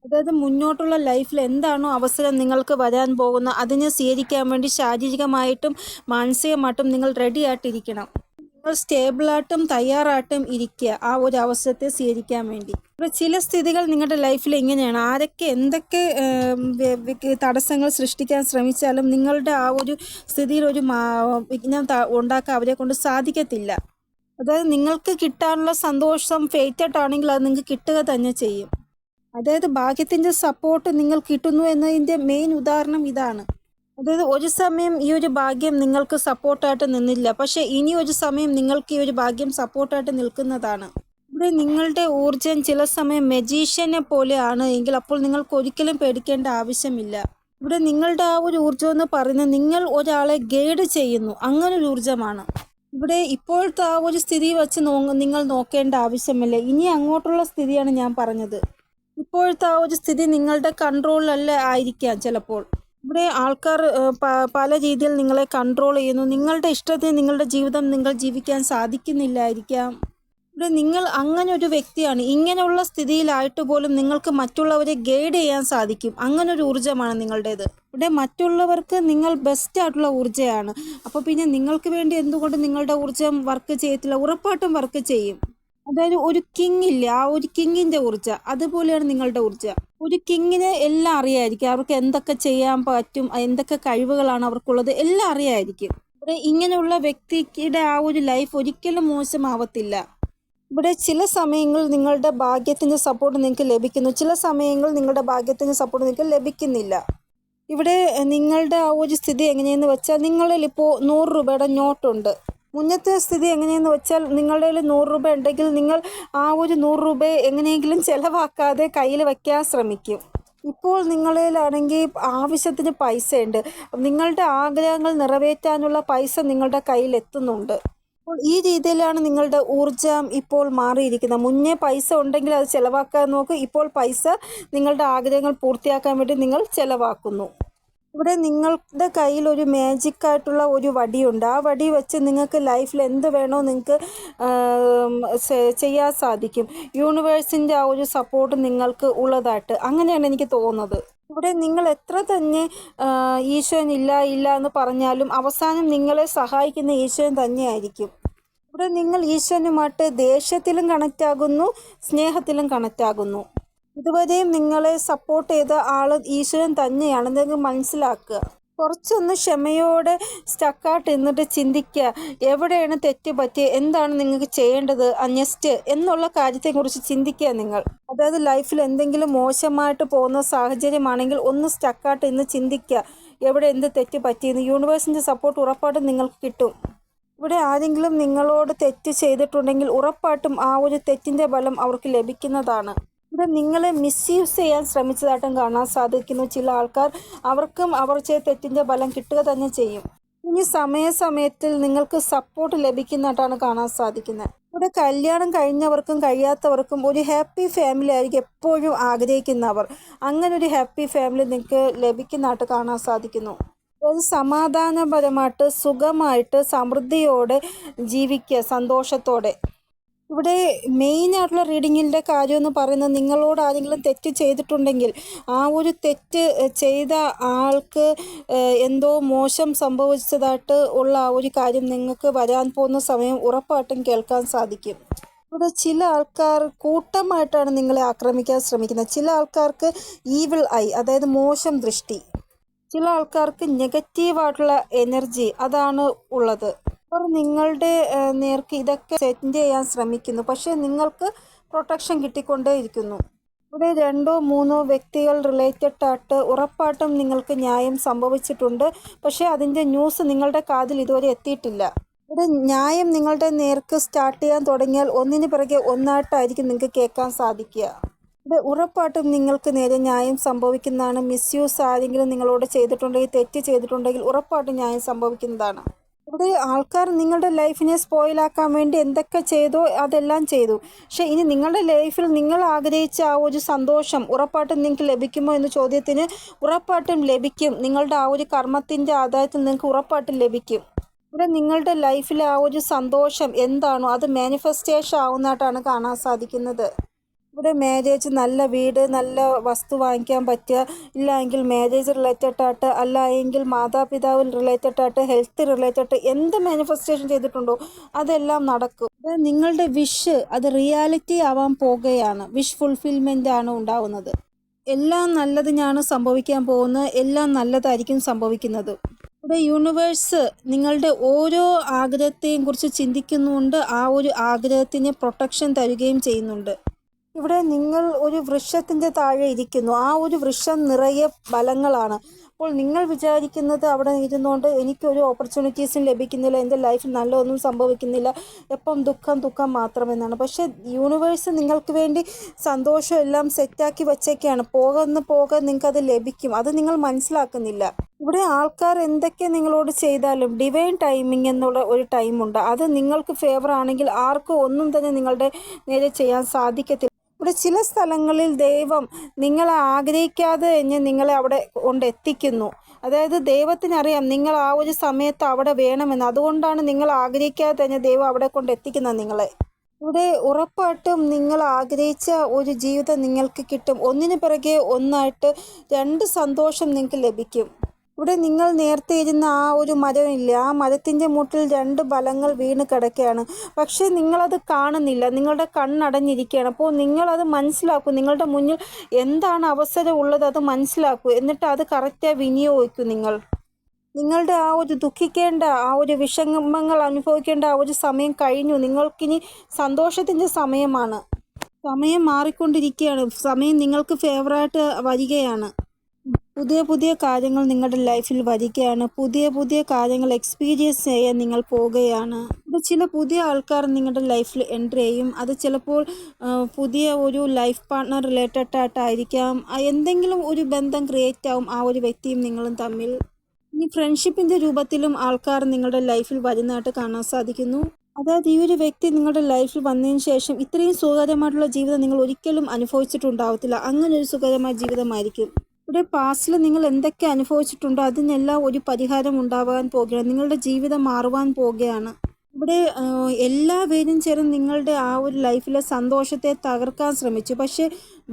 അതായത് മുന്നോട്ടുള്ള ലൈഫിൽ എന്താണോ അവസരം നിങ്ങൾക്ക് വരാൻ പോകുന്ന അതിനെ സ്വീകരിക്കാൻ വേണ്ടി ശാരീരികമായിട്ടും മാനസികമായിട്ടും നിങ്ങൾ റെഡിയായിട്ടിരിക്കണം നിങ്ങൾ സ്റ്റേബിളായിട്ടും തയ്യാറായിട്ടും ഇരിക്കുക ആ ഒരു അവസരത്തെ സ്വീകരിക്കാൻ വേണ്ടി. ഇപ്പോൾ ചില സ്ഥിതികൾ നിങ്ങളുടെ ലൈഫിൽ എങ്ങനെയാണ്? ആരൊക്കെ എന്തൊക്കെ തടസ്സങ്ങൾ സൃഷ്ടിക്കാൻ ശ്രമിച്ചാലും നിങ്ങളുടെ ആ ഒരു സ്ഥിതിയിൽ ഒരു വിഘ്നം ഉണ്ടാക്കാൻ അവരെ കൊണ്ട് സാധിക്കത്തില്ല. അതായത് നിങ്ങൾക്ക് കിട്ടാനുള്ള സന്തോഷം ഫേറ്റഡ് ആണെങ്കിൽ അത് നിങ്ങൾക്ക് കിട്ടുക തന്നെ ചെയ്യും. അതായത് ഭാഗ്യത്തിന്റെ സപ്പോർട്ട് നിങ്ങൾ കിട്ടുന്നു എന്നതിന്റെ മെയിൻ ഉദാഹരണം ഇതാണ്. അതായത് ഒരു സമയം ഈ ഒരു ഭാഗ്യം നിങ്ങൾക്ക് സപ്പോർട്ടായിട്ട് നിന്നില്ല. പക്ഷേ ഇനി ഒരു സമയം നിങ്ങൾക്ക് ഈ ഒരു ഭാഗ്യം സപ്പോർട്ടായിട്ട് നിൽക്കുന്നതാണ്. ഇവിടെ നിങ്ങളുടെ ഊർജം ചില സമയം മെജീഷ്യനെ പോലെയാണ് എങ്കിൽ അപ്പോൾ നിങ്ങൾക്ക് ഒരിക്കലും പേടിക്കേണ്ട ആവശ്യമില്ല. ഇവിടെ നിങ്ങളുടെ ആ ഒരു ഊർജം എന്ന് പറയുന്നത് നിങ്ങൾ ഒരാളെ ഗൈഡ് ചെയ്യുന്നു. അങ്ങനെ ഒരു ഊർജമാണ്. ഇവിടെ ഇപ്പോഴത്തെ ആ ഒരു സ്ഥിതി വെച്ച് നോ നിങ്ങൾ നോക്കേണ്ട ആവശ്യമില്ല. ഇനി അങ്ങോട്ടുള്ള സ്ഥിതിയാണ് ഞാൻ പറഞ്ഞത്. ഇപ്പോഴത്തെ ആ ഒരു സ്ഥിതി നിങ്ങളുടെ കൺട്രോളിലല്ല ആയിരിക്കാം ചിലപ്പോൾ. ഇവിടെ ആൾക്കാർ പല രീതിയിൽ നിങ്ങളെ കൺട്രോൾ ചെയ്യുന്നു. നിങ്ങളുടെ ഇഷ്ടത്തിന് നിങ്ങളുടെ ജീവിതം നിങ്ങൾ ജീവിക്കാൻ സാധിക്കുന്നില്ലായിരിക്കാം. ഇവിടെ നിങ്ങൾ അങ്ങനെ ഒരു വ്യക്തിയാണ്. ഇങ്ങനെയുള്ള സ്ഥിതിയിലായിട്ട് പോലും നിങ്ങൾക്ക് മറ്റുള്ളവരെ ഗൈഡ് ചെയ്യാൻ സാധിക്കും. അങ്ങനെ ഒരു ഊർജമാണ് നിങ്ങളുടേത്. ഇവിടെ മറ്റുള്ളവർക്ക് നിങ്ങൾ ബെസ്റ്റ് ആയിട്ടുള്ള ഊർജയാണ്. അപ്പോൾ പിന്നെ നിങ്ങൾക്ക് വേണ്ടി എന്തുകൊണ്ട് നിങ്ങളുടെ ഊർജം വർക്ക് ചെയ്യത്തില്ല? ഉറപ്പായിട്ടും വർക്ക് ചെയ്യും. അതായത് ഒരു കിങ് ഇല്ല? ആ ഒരു കിങ്ങിന്റെ ഊർജ. അതുപോലെയാണ് നിങ്ങളുടെ ഊർജ. ഒരു കിങ്ങിനെ എല്ലാം അറിയായിരിക്കും. അവർക്ക് എന്തൊക്കെ ചെയ്യാൻ പറ്റും എന്തൊക്കെ കഴിവുകളാണ് അവർക്കുള്ളത് എല്ലാം അറിയായിരിക്കും. ഇവിടെ ഇങ്ങനെയുള്ള വ്യക്തിയുടെ ആ ഒരു ലൈഫ് ഒരിക്കലും മോശമാവത്തില്ല. ഇവിടെ ചില സമയങ്ങളിൽ നിങ്ങളുടെ ഭാഗ്യത്തിന്റെ സപ്പോർട്ട് നിങ്ങൾക്ക് ലഭിക്കുന്നു. ചില സമയങ്ങളിൽ നിങ്ങളുടെ ഭാഗ്യത്തിന്റെ സപ്പോർട്ട് നിങ്ങൾക്ക് ലഭിക്കുന്നില്ല. ഇവിടെ നിങ്ങളുടെ ആ ഒരു സ്ഥിതി എങ്ങനെയെന്ന് വെച്ചാൽ നിങ്ങളിൽ ഇപ്പോൾ നൂറ് രൂപയുടെ നോട്ടുണ്ട് മുന്നത്തെ സ്ഥിതി എങ്ങനെയെന്ന് വെച്ചാൽ നിങ്ങളുടെ കയ്യിൽ നൂറ് രൂപ ഉണ്ടെങ്കിൽ നിങ്ങൾ ആ ഒരു നൂറ് രൂപ എങ്ങനെയെങ്കിലും ചിലവാക്കാതെ കയ്യിൽ വയ്ക്കാൻ ശ്രമിക്കും. ഇപ്പോൾ നിങ്ങളിലാണെങ്കിൽ ആവശ്യത്തിന് പൈസ ഉണ്ട് നിങ്ങളുടെ ആഗ്രഹങ്ങൾ നിറവേറ്റാനുള്ള പൈസ നിങ്ങളുടെ കയ്യിൽ എത്തുന്നുണ്ട്. അപ്പോൾ ഈ രീതിയിലാണ് നിങ്ങളുടെ ഊർജം ഇപ്പോൾ മാറിയിരിക്കുന്നത്. മുന്നേ പൈസ ഉണ്ടെങ്കിൽ അത് ചിലവാക്കാൻ നോക്കും. ഇപ്പോൾ പൈസ നിങ്ങളുടെ ആഗ്രഹങ്ങൾ പൂർത്തിയാക്കാൻ വേണ്ടി നിങ്ങൾ ചിലവാക്കുന്നു. ഇവിടെ നിങ്ങളുടെ കയ്യിൽ ഒരു മാജിക് ആയിട്ടുള്ള ഒരു വടിയുണ്ട്. ആ വടി വെച്ച് നിങ്ങൾക്ക് ലൈഫിൽ എന്ത് വേണോ നിങ്ങൾക്ക് ചെയ്യാൻ സാധിക്കും. യൂണിവേഴ്സിന്റെ ആ ഒരു സപ്പോർട്ട് നിങ്ങൾക്ക് ഉള്ളതായിട്ട് അങ്ങനെയാണ് എനിക്ക് തോന്നുന്നത്. ഇവിടെ നിങ്ങൾ എത്ര തന്നെ ഈശ്വരൻ ഇല്ല ഇല്ല എന്ന് പറഞ്ഞാലും അവസാനം നിങ്ങളെ സഹായിക്കുന്ന ഈശ്വരൻ തന്നെയായിരിക്കും. ഇവിടെ നിങ്ങൾ ഈശ്വരനുമായിട്ട് ദേഷ്യത്തിലും കണക്റ്റ് ആകുന്നു സ്നേഹത്തിലും കണക്റ്റ് ആകുന്നു ഇതുവരെയും നിങ്ങളെ സപ്പോർട്ട് ചെയ്ത ആൾ ഈശ്വരൻ തന്നെയാണ്. നിങ്ങൾ മനസ്സിലാക്കുക. കുറച്ചൊന്ന് ക്ഷമയോടെ സ്റ്റക്കായിട്ട് നിന്നിട്ട് ചിന്തിക്കുക എവിടെയാണ് തെറ്റ് പറ്റിയത് എന്താണ് നിങ്ങൾക്ക് ചെയ്യേണ്ടത്? അന്യസ്റ്റ് എന്നുള്ള കാര്യത്തെക്കുറിച്ച് ചിന്തിക്കുക നിങ്ങൾ. അതായത് ലൈഫിൽ എന്തെങ്കിലും മോശമായിട്ട് പോകുന്ന സാഹചര്യമാണെങ്കിൽ ഒന്ന് സ്റ്റക്കായിട്ട് ഇന്ന് ചിന്തിക്കുക എവിടെ എന്ത് തെറ്റ് പറ്റിയെന്ന് യൂണിവേഴ്സിന്റെ സപ്പോർട്ട് ഉറപ്പായിട്ടും നിങ്ങൾക്ക് കിട്ടും. ഇവിടെ ആരെങ്കിലും നിങ്ങളോട് തെറ്റ് ചെയ്തിട്ടുണ്ടെങ്കിൽ ഉറപ്പായിട്ടും ആ ഒരു തെറ്റിന്റെ ഫലം അവർക്ക് ലഭിക്കുന്നതാണ്. ഇവിടെ നിങ്ങളെ മിസ്യൂസ് ചെയ്യാൻ ശ്രമിച്ചതായിട്ടും കാണാൻ സാധിക്കുന്നു. ചില ആൾക്കാർ അവർക്കും അവർ ചെയ്ത തെറ്റിന്റെ ഫലം കിട്ടുക തന്നെ ചെയ്യും. ഇനി സമയസമയത്തിൽ നിങ്ങൾക്ക് സപ്പോർട്ട് ലഭിക്കുന്നതായിട്ടാണ് കാണാൻ സാധിക്കുന്നത്. ഇവിടെ കല്യാണം കഴിഞ്ഞവർക്കും കഴിയാത്തവർക്കും ഒരു ഹാപ്പി ഫാമിലി ആയിരിക്കും എപ്പോഴും ആഗ്രഹിക്കുന്നവർ. അങ്ങനെ ഒരു ഹാപ്പി ഫാമിലി നിങ്ങൾക്ക് ലഭിക്കുന്നതായിട്ട് കാണാൻ സാധിക്കുന്നു. അത് സമാധാനപരമായിട്ട് സുഖമായിട്ട് സമൃദ്ധിയോടെ ജീവിക്കുക സന്തോഷത്തോടെ. ഇവിടെ മെയിൻ ആയിട്ടുള്ള റീഡിങ്ങിന്റെ കാര്യം എന്ന് പറയുന്നത് നിങ്ങളോട് ആരെങ്കിലും തെറ്റ് ചെയ്തിട്ടുണ്ടെങ്കിൽ ആ ഒരു തെറ്റ് ചെയ്ത ആൾക്ക് എന്തോ മോശം സംഭവിച്ചതായിട്ട് ഉള്ള ആ ഒരു കാര്യം നിങ്ങൾക്ക് വരാൻ പോകുന്ന സമയം ഉറപ്പായിട്ടും കേൾക്കാൻ സാധിക്കും. ഇവിടെ ചില ആൾക്കാർ കൂട്ടമായിട്ടാണ് നിങ്ങളെ ആക്രമിക്കാൻ ശ്രമിക്കുന്നത്. ചില ആൾക്കാർക്ക് ഈവിൾ ഐ അതായത് മോശം ദൃഷ്ടി. ചില ആൾക്കാർക്ക് നെഗറ്റീവായിട്ടുള്ള എനർജി അതാണ് ഉള്ളത്. അവർ നിങ്ങളുടെ നേർക്ക് ഇതൊക്കെ സെറ്റ് ചെയ്യാൻ ശ്രമിക്കുന്നു. പക്ഷേ നിങ്ങൾക്ക് പ്രൊട്ടക്ഷൻ കിട്ടിക്കൊണ്ടേയിരിക്കുന്നു. ഇവിടെ രണ്ടോ മൂന്നോ വ്യക്തികൾ റിലേറ്റഡ് ആയിട്ട് ഉറപ്പായിട്ടും നിങ്ങൾക്ക് ന്യായം സംഭവിച്ചിട്ടുണ്ട്. പക്ഷേ അതിന്റെ ന്യൂസ് നിങ്ങളുടെ കാതിൽ ഇതുവരെ എത്തിയിട്ടില്ല. ഇവിടെ ന്യായം നിങ്ങളുടെ നേർക്ക് സ്റ്റാർട്ട് ചെയ്യാൻ തുടങ്ങിയാൽ ഒന്നിന് പിറകെ ഒന്നായിട്ടായിരിക്കും നിങ്ങൾക്ക് കേൾക്കാൻ സാധിക്കുക. ഇവിടെ ഉറപ്പായിട്ടും നിങ്ങൾക്ക് നേരെ ന്യായം സംഭവിക്കുന്നതാണ്. മിസ്യൂസ് ആരെങ്കിലും നിങ്ങളോട് ചെയ്തിട്ടുണ്ടെങ്കിൽ തെറ്റ് ചെയ്തിട്ടുണ്ടെങ്കിൽ ഉറപ്പായിട്ടും ന്യായം സംഭവിക്കുന്നതാണ്. ഇവിടെ ആൾക്കാർ നിങ്ങളുടെ ലൈഫിനെ സ്പോയിലാക്കാൻ വേണ്ടി എന്തൊക്കെ ചെയ്തോ അതെല്ലാം ചെയ്തു. പക്ഷേ ഇനി നിങ്ങളുടെ ലൈഫിൽ നിങ്ങൾ ആഗ്രഹിച്ച ആ ഒരു സന്തോഷം ഉറപ്പായിട്ടും നിങ്ങൾക്ക് ലഭിക്കുമോ എന്ന ചോദ്യത്തിന് ഉറപ്പായിട്ടും ലഭിക്കും. നിങ്ങളുടെ ആ ഒരു കർമ്മത്തിന്റെ ആദായത്തിൽ നിങ്ങൾക്ക് ഉറപ്പായിട്ടും ലഭിക്കും. ഇവിടെ നിങ്ങളുടെ ലൈഫിലെ ആ ഒരു സന്തോഷം എന്താണോ അത് മാനിഫെസ്റ്റേഷൻ ആവുന്നതായിട്ടാണ് കാണാൻ സാധിക്കുന്നത്. ഇവിടെ മാരേജ് നല്ല വീട് നല്ല വസ്തു വാങ്ങിക്കാൻ പറ്റുക. ഇല്ല എങ്കിൽ മാരേജ് റിലേറ്റഡ് ആയിട്ട് അല്ല എങ്കിൽ മാതാപിതാവിൽ റിലേറ്റഡ് ആയിട്ട് ഹെൽത്ത് റിലേറ്റഡ് എന്ത് മാനിഫെസ്റ്റേഷൻ ചെയ്തിട്ടുണ്ടോ അതെല്ലാം നടക്കും. നിങ്ങളുടെ വിഷ് അത് റിയാലിറ്റി ആവാൻ പോകുകയാണ്. വിഷ് ഫുൾഫിൽമെന്റ് ആണ് ഉണ്ടാവുന്നത്. എല്ലാം നല്ലത് ഞാൻ സംഭവിക്കാൻ പോകുന്നത്. എല്ലാം നല്ലതായിരിക്കും സംഭവിക്കുന്നത്. ഇവിടെ യൂണിവേഴ്സ് നിങ്ങളുടെ ഓരോ ആഗ്രഹത്തെയും കുറിച്ച് ചിന്തിക്കുന്നുണ്ട്. ആ ഒരു ആഗ്രഹത്തിന് പ്രൊട്ടക്ഷൻ തരികയും ചെയ്യുന്നുണ്ട്. ഇവിടെ നിങ്ങൾ ഒരു വൃക്ഷത്തിന്റെ താഴെ ഇരിക്കുന്നു. ആ ഒരു വൃക്ഷം നിറയെ ഫലങ്ങളാണ്. അപ്പോൾ നിങ്ങൾ വിചാരിക്കുന്നത് അവിടെ ഇരുന്നുകൊണ്ട് എനിക്കൊരു ഓപ്പർച്യൂണിറ്റീസും ലഭിക്കുന്നില്ല. എന്റെ ലൈഫിൽ നല്ലതൊന്നും സംഭവിക്കുന്നില്ല. എപ്പം ദുഃഖം ദുഃഖം മാത്രമെന്നാണ്. പക്ഷേ യൂണിവേഴ്സ് നിങ്ങൾക്ക് വേണ്ടി സന്തോഷം എല്ലാം സെറ്റാക്കി വെച്ചേക്കാണ്. പോകുന്ന പോകെ നിങ്ങൾക്കത് ലഭിക്കും. അത് നിങ്ങൾ മനസ്സിലാക്കുന്നില്ല. ഇവിടെ ആൾക്കാർ എന്തൊക്കെ നിങ്ങളോട് ചെയ്താലും ഡിവൈൻ ടൈമിംഗ് എന്നുള്ള ഒരു ടൈമുണ്ട് അത് നിങ്ങൾക്ക് ഫേവർ ആണെങ്കിൽ ആർക്കും ഒന്നും തന്നെ നിങ്ങളുടെ നേരെ ചെയ്യാൻ സാധിക്കത്തില്ല. ഇവിടെ ചില സ്ഥലങ്ങളിൽ ദൈവം നിങ്ങളെ ആഗ്രഹിക്കാതെ തന്നെ നിങ്ങളെ അവിടെ കൊണ്ടെത്തിക്കുന്നു. അതായത് ദൈവത്തിനറിയാം നിങ്ങൾ ആ ഒരു സമയത്ത് അവിടെ വേണമെന്ന്. അതുകൊണ്ടാണ് നിങ്ങൾ ആഗ്രഹിക്കാതെ തന്നെ ദൈവം അവിടെ കൊണ്ടെത്തിക്കുന്നത് നിങ്ങളെ. ഇവിടെ ഉറപ്പായിട്ടും നിങ്ങൾ ആഗ്രഹിച്ച ഒരു ജീവിതം നിങ്ങൾക്ക് കിട്ടും. ഒന്നിനു പിറകെ ഒന്നായിട്ട് രണ്ട് സന്തോഷം നിങ്ങൾക്ക് ലഭിക്കും. ഇവിടെ നിങ്ങൾ നേരത്തെ ഇരുന്ന ആ ഒരു മരമില്ല? ആ മരത്തിന്റെ മുട്ടിൽ രണ്ട് ബലങ്ങൾ വീണ് കിടക്കുകയാണ്. പക്ഷേ നിങ്ങളത് കാണുന്നില്ല. നിങ്ങളുടെ കണ്ണടഞ്ഞിരിക്കുകയാണ്. അപ്പോൾ നിങ്ങളത് മനസ്സിലാക്കൂ. നിങ്ങളുടെ മുന്നിൽ എന്താണ് അവസരം ഉള്ളത് അത് മനസ്സിലാക്കൂ. എന്നിട്ട് അത് കറക്റ്റായി വിനിയോഗിക്കൂ നിങ്ങൾ. നിങ്ങളുടെ ആ ഒരു ദുഃഖിക്കേണ്ട ആ ഒരു വിഷമങ്ങൾ അനുഭവിക്കേണ്ട ആ ഒരു സമയം കഴിഞ്ഞു. നിങ്ങൾക്കിനി സന്തോഷത്തിന്റെ സമയമാണ്. സമയം മാറിക്കൊണ്ടിരിക്കുകയാണ്. സമയം നിങ്ങൾക്ക് ഫേവറായിട്ട് വരികയാണ്. പുതിയ പുതിയ കാര്യങ്ങൾ നിങ്ങളുടെ ലൈഫിൽ വരികയാണ്. പുതിയ പുതിയ കാര്യങ്ങൾ എക്സ്പീരിയൻസ് ചെയ്യാൻ നിങ്ങൾ പോവുകയാണ്. ചില പുതിയ ആൾക്കാർ നിങ്ങളുടെ ലൈഫിൽ എന്റർ ചെയ്യും. അത് ചിലപ്പോൾ പുതിയ ഒരു ലൈഫ് പാർട്ട്ണർ റിലേറ്റഡ് ആയിട്ടായിരിക്കാം. എന്തെങ്കിലും ഒരു ബന്ധം ക്രിയേറ്റ് ആവും ആ ഒരു വ്യക്തിയും നിങ്ങളും തമ്മിൽ. ഇനി ഫ്രണ്ട്ഷിപ്പിന്റെ രൂപത്തിലും ആൾക്കാർ നിങ്ങളുടെ ലൈഫിൽ വരുന്നതായിട്ട് കാണാൻ സാധിക്കുന്നു. അതായത് ഈ ഒരു വ്യക്തി നിങ്ങളുടെ ലൈഫിൽ വന്നതിന് ശേഷം ഇത്രയും സുഖകരമായിട്ടുള്ള ജീവിതം നിങ്ങൾ ഒരിക്കലും അനുഭവിച്ചിട്ടുണ്ടാവത്തില്ല. അങ്ങനെ ഒരു സുഖകരമായ ജീവിതമായിരിക്കും. ഇവിടെ പാസ്റ്റിൽ നിങ്ങൾ എന്തൊക്കെ അനുഭവിച്ചിട്ടുണ്ടോ അതിനെല്ലാം ഒരു പരിഹാരം ഉണ്ടാവാൻ പോകുകയാണ് നിങ്ങളുടെ ജീവിതം മാറുവാൻ പോകുകയാണ് ഇവിടെ എല്ലാ എല്ലാവരും ചേർന്ന് നിങ്ങളുടെ ആ ഒരു ലൈഫിലെ സന്തോഷത്തെ തകർക്കാൻ ശ്രമിച്ചു. പക്ഷേ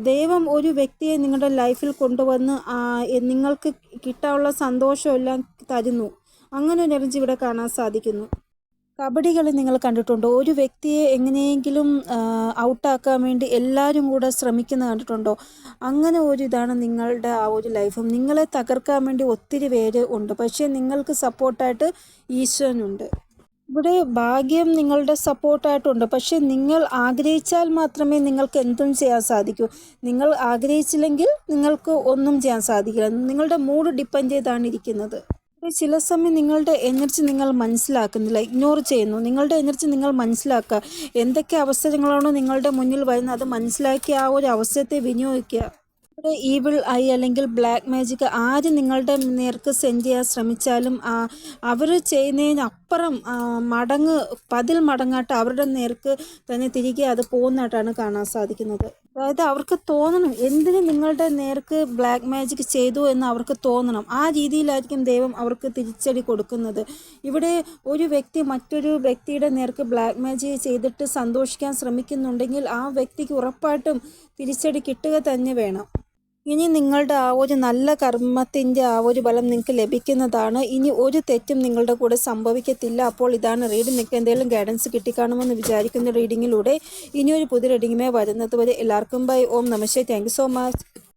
ദൈവം ഒരു വ്യക്തിയെ നിങ്ങളുടെ ലൈഫിൽ കൊണ്ടുവന്ന് നിങ്ങൾക്ക് കിട്ടാനുള്ള സന്തോഷമെല്ലാം തരുന്നു. അങ്ങനെ ഒരു എനർജി ഇവിടെ കാണാൻ സാധിക്കുന്നു. കബഡികളി നിങ്ങൾ കണ്ടിട്ടുണ്ടോ? ഒരു വ്യക്തിയെ എങ്ങനെയെങ്കിലും ഔട്ടാക്കാൻ വേണ്ടി എല്ലാവരും കൂടെ ശ്രമിക്കുന്നത് കണ്ടിട്ടുണ്ടോ? അങ്ങനെ ഒരു ഇതാണ് നിങ്ങളുടെ ആ ഒരു ലൈഫും നിങ്ങളെ തകർക്കാൻ വേണ്ടി ഒത്തിരി പേര് ഉണ്ട്. പക്ഷേ നിങ്ങൾക്ക് സപ്പോർട്ടായിട്ട് ഈശ്വരനുണ്ട് ഇവിടെ ഭാഗ്യം നിങ്ങളുടെ സപ്പോർട്ടായിട്ടുണ്ട് പക്ഷേ നിങ്ങൾ ആഗ്രഹിച്ചാൽ മാത്രമേ നിങ്ങൾക്ക് എന്തും ചെയ്യാൻ സാധിക്കൂ. നിങ്ങൾ ആഗ്രഹിച്ചില്ലെങ്കിൽ നിങ്ങൾക്ക് ഒന്നും ചെയ്യാൻ സാധിക്കില്ല. നിങ്ങളുടെ മൂഡ് ഡിപ്പെൻഡ് ചെയ്താണ് ഇരിക്കുന്നത്. ചില സമയം നിങ്ങളുടെ എനർജി നിങ്ങൾ മനസ്സിലാക്കുന്നില്ല ഇഗ്നോർ ചെയ്യുന്നു. നിങ്ങളുടെ എനർജി നിങ്ങൾ മനസ്സിലാക്കുക. എന്തൊക്കെ അവസരങ്ങളാണോ നിങ്ങളുടെ മുന്നിൽ വരുന്നത് അത് മനസ്സിലാക്കി ആ ഒരു അവസരത്തെ വിനിയോഗിക്കുക. ഇവിടെ ഈവിൾ ഐ അല്ലെങ്കിൽ ബ്ലാക്ക് മാജിക് ആര് നിങ്ങളുടെ നേർക്ക് സെൻഡ് ചെയ്യാൻ ശ്രമിച്ചാലും അവർ ചെയ്യുന്നതിനപ്പുറം മടങ്ങ് പതിൽ മടങ്ങാട്ട് അവരുടെ നേർക്ക് തന്നെ തിരികെ അത് പോകുന്നതായിട്ടാണ് കാണാൻ സാധിക്കുന്നത്. അതായത് അവർക്ക് തോന്നണം. എന്തിന് നിങ്ങളുടെ നേർക്ക് ബ്ലാക്ക് മാജിക് ചെയ്തു എന്ന് അവർക്ക് തോന്നണം. ആ രീതിയിലായിരിക്കും ദൈവം അവർക്ക് തിരിച്ചടി കൊടുക്കുന്നത്. ഇവിടെ ഒരു വ്യക്തി മറ്റൊരു വ്യക്തിയുടെ നേർക്ക് ബ്ലാക്ക് മാജിക് ചെയ്തിട്ട് സന്തോഷിക്കാൻ ശ്രമിക്കുന്നുണ്ടെങ്കിൽ ആ വ്യക്തിക്ക് ഉറപ്പായിട്ടും തിരിച്ചടി കിട്ടുക തന്നെ വേണം. ഇനി നിങ്ങളുടെ ആ ഒരു നല്ല കർമ്മത്തിന്റെ ആ ഒരു ബലം നിങ്ങൾക്ക് ലഭിക്കുന്നതാണ്. ഇനി ഒരു തെറ്റും നിങ്ങളുടെ കൂടെ സംഭവിക്കത്തില്ല. അപ്പോൾ ഇതാണ് റീഡിംഗ് നിങ്ങൾക്ക് എന്തെങ്കിലും ഗൈഡൻസ് കിട്ടിക്കാണുമെന്ന് വിചാരിക്കുന്ന റീഡിങ്ങിലൂടെ ഒരു പുതിയ റീഡിങ്ങുമേ വരുന്നത് വരെ എല്ലാവർക്കും bye Om namaste thank so much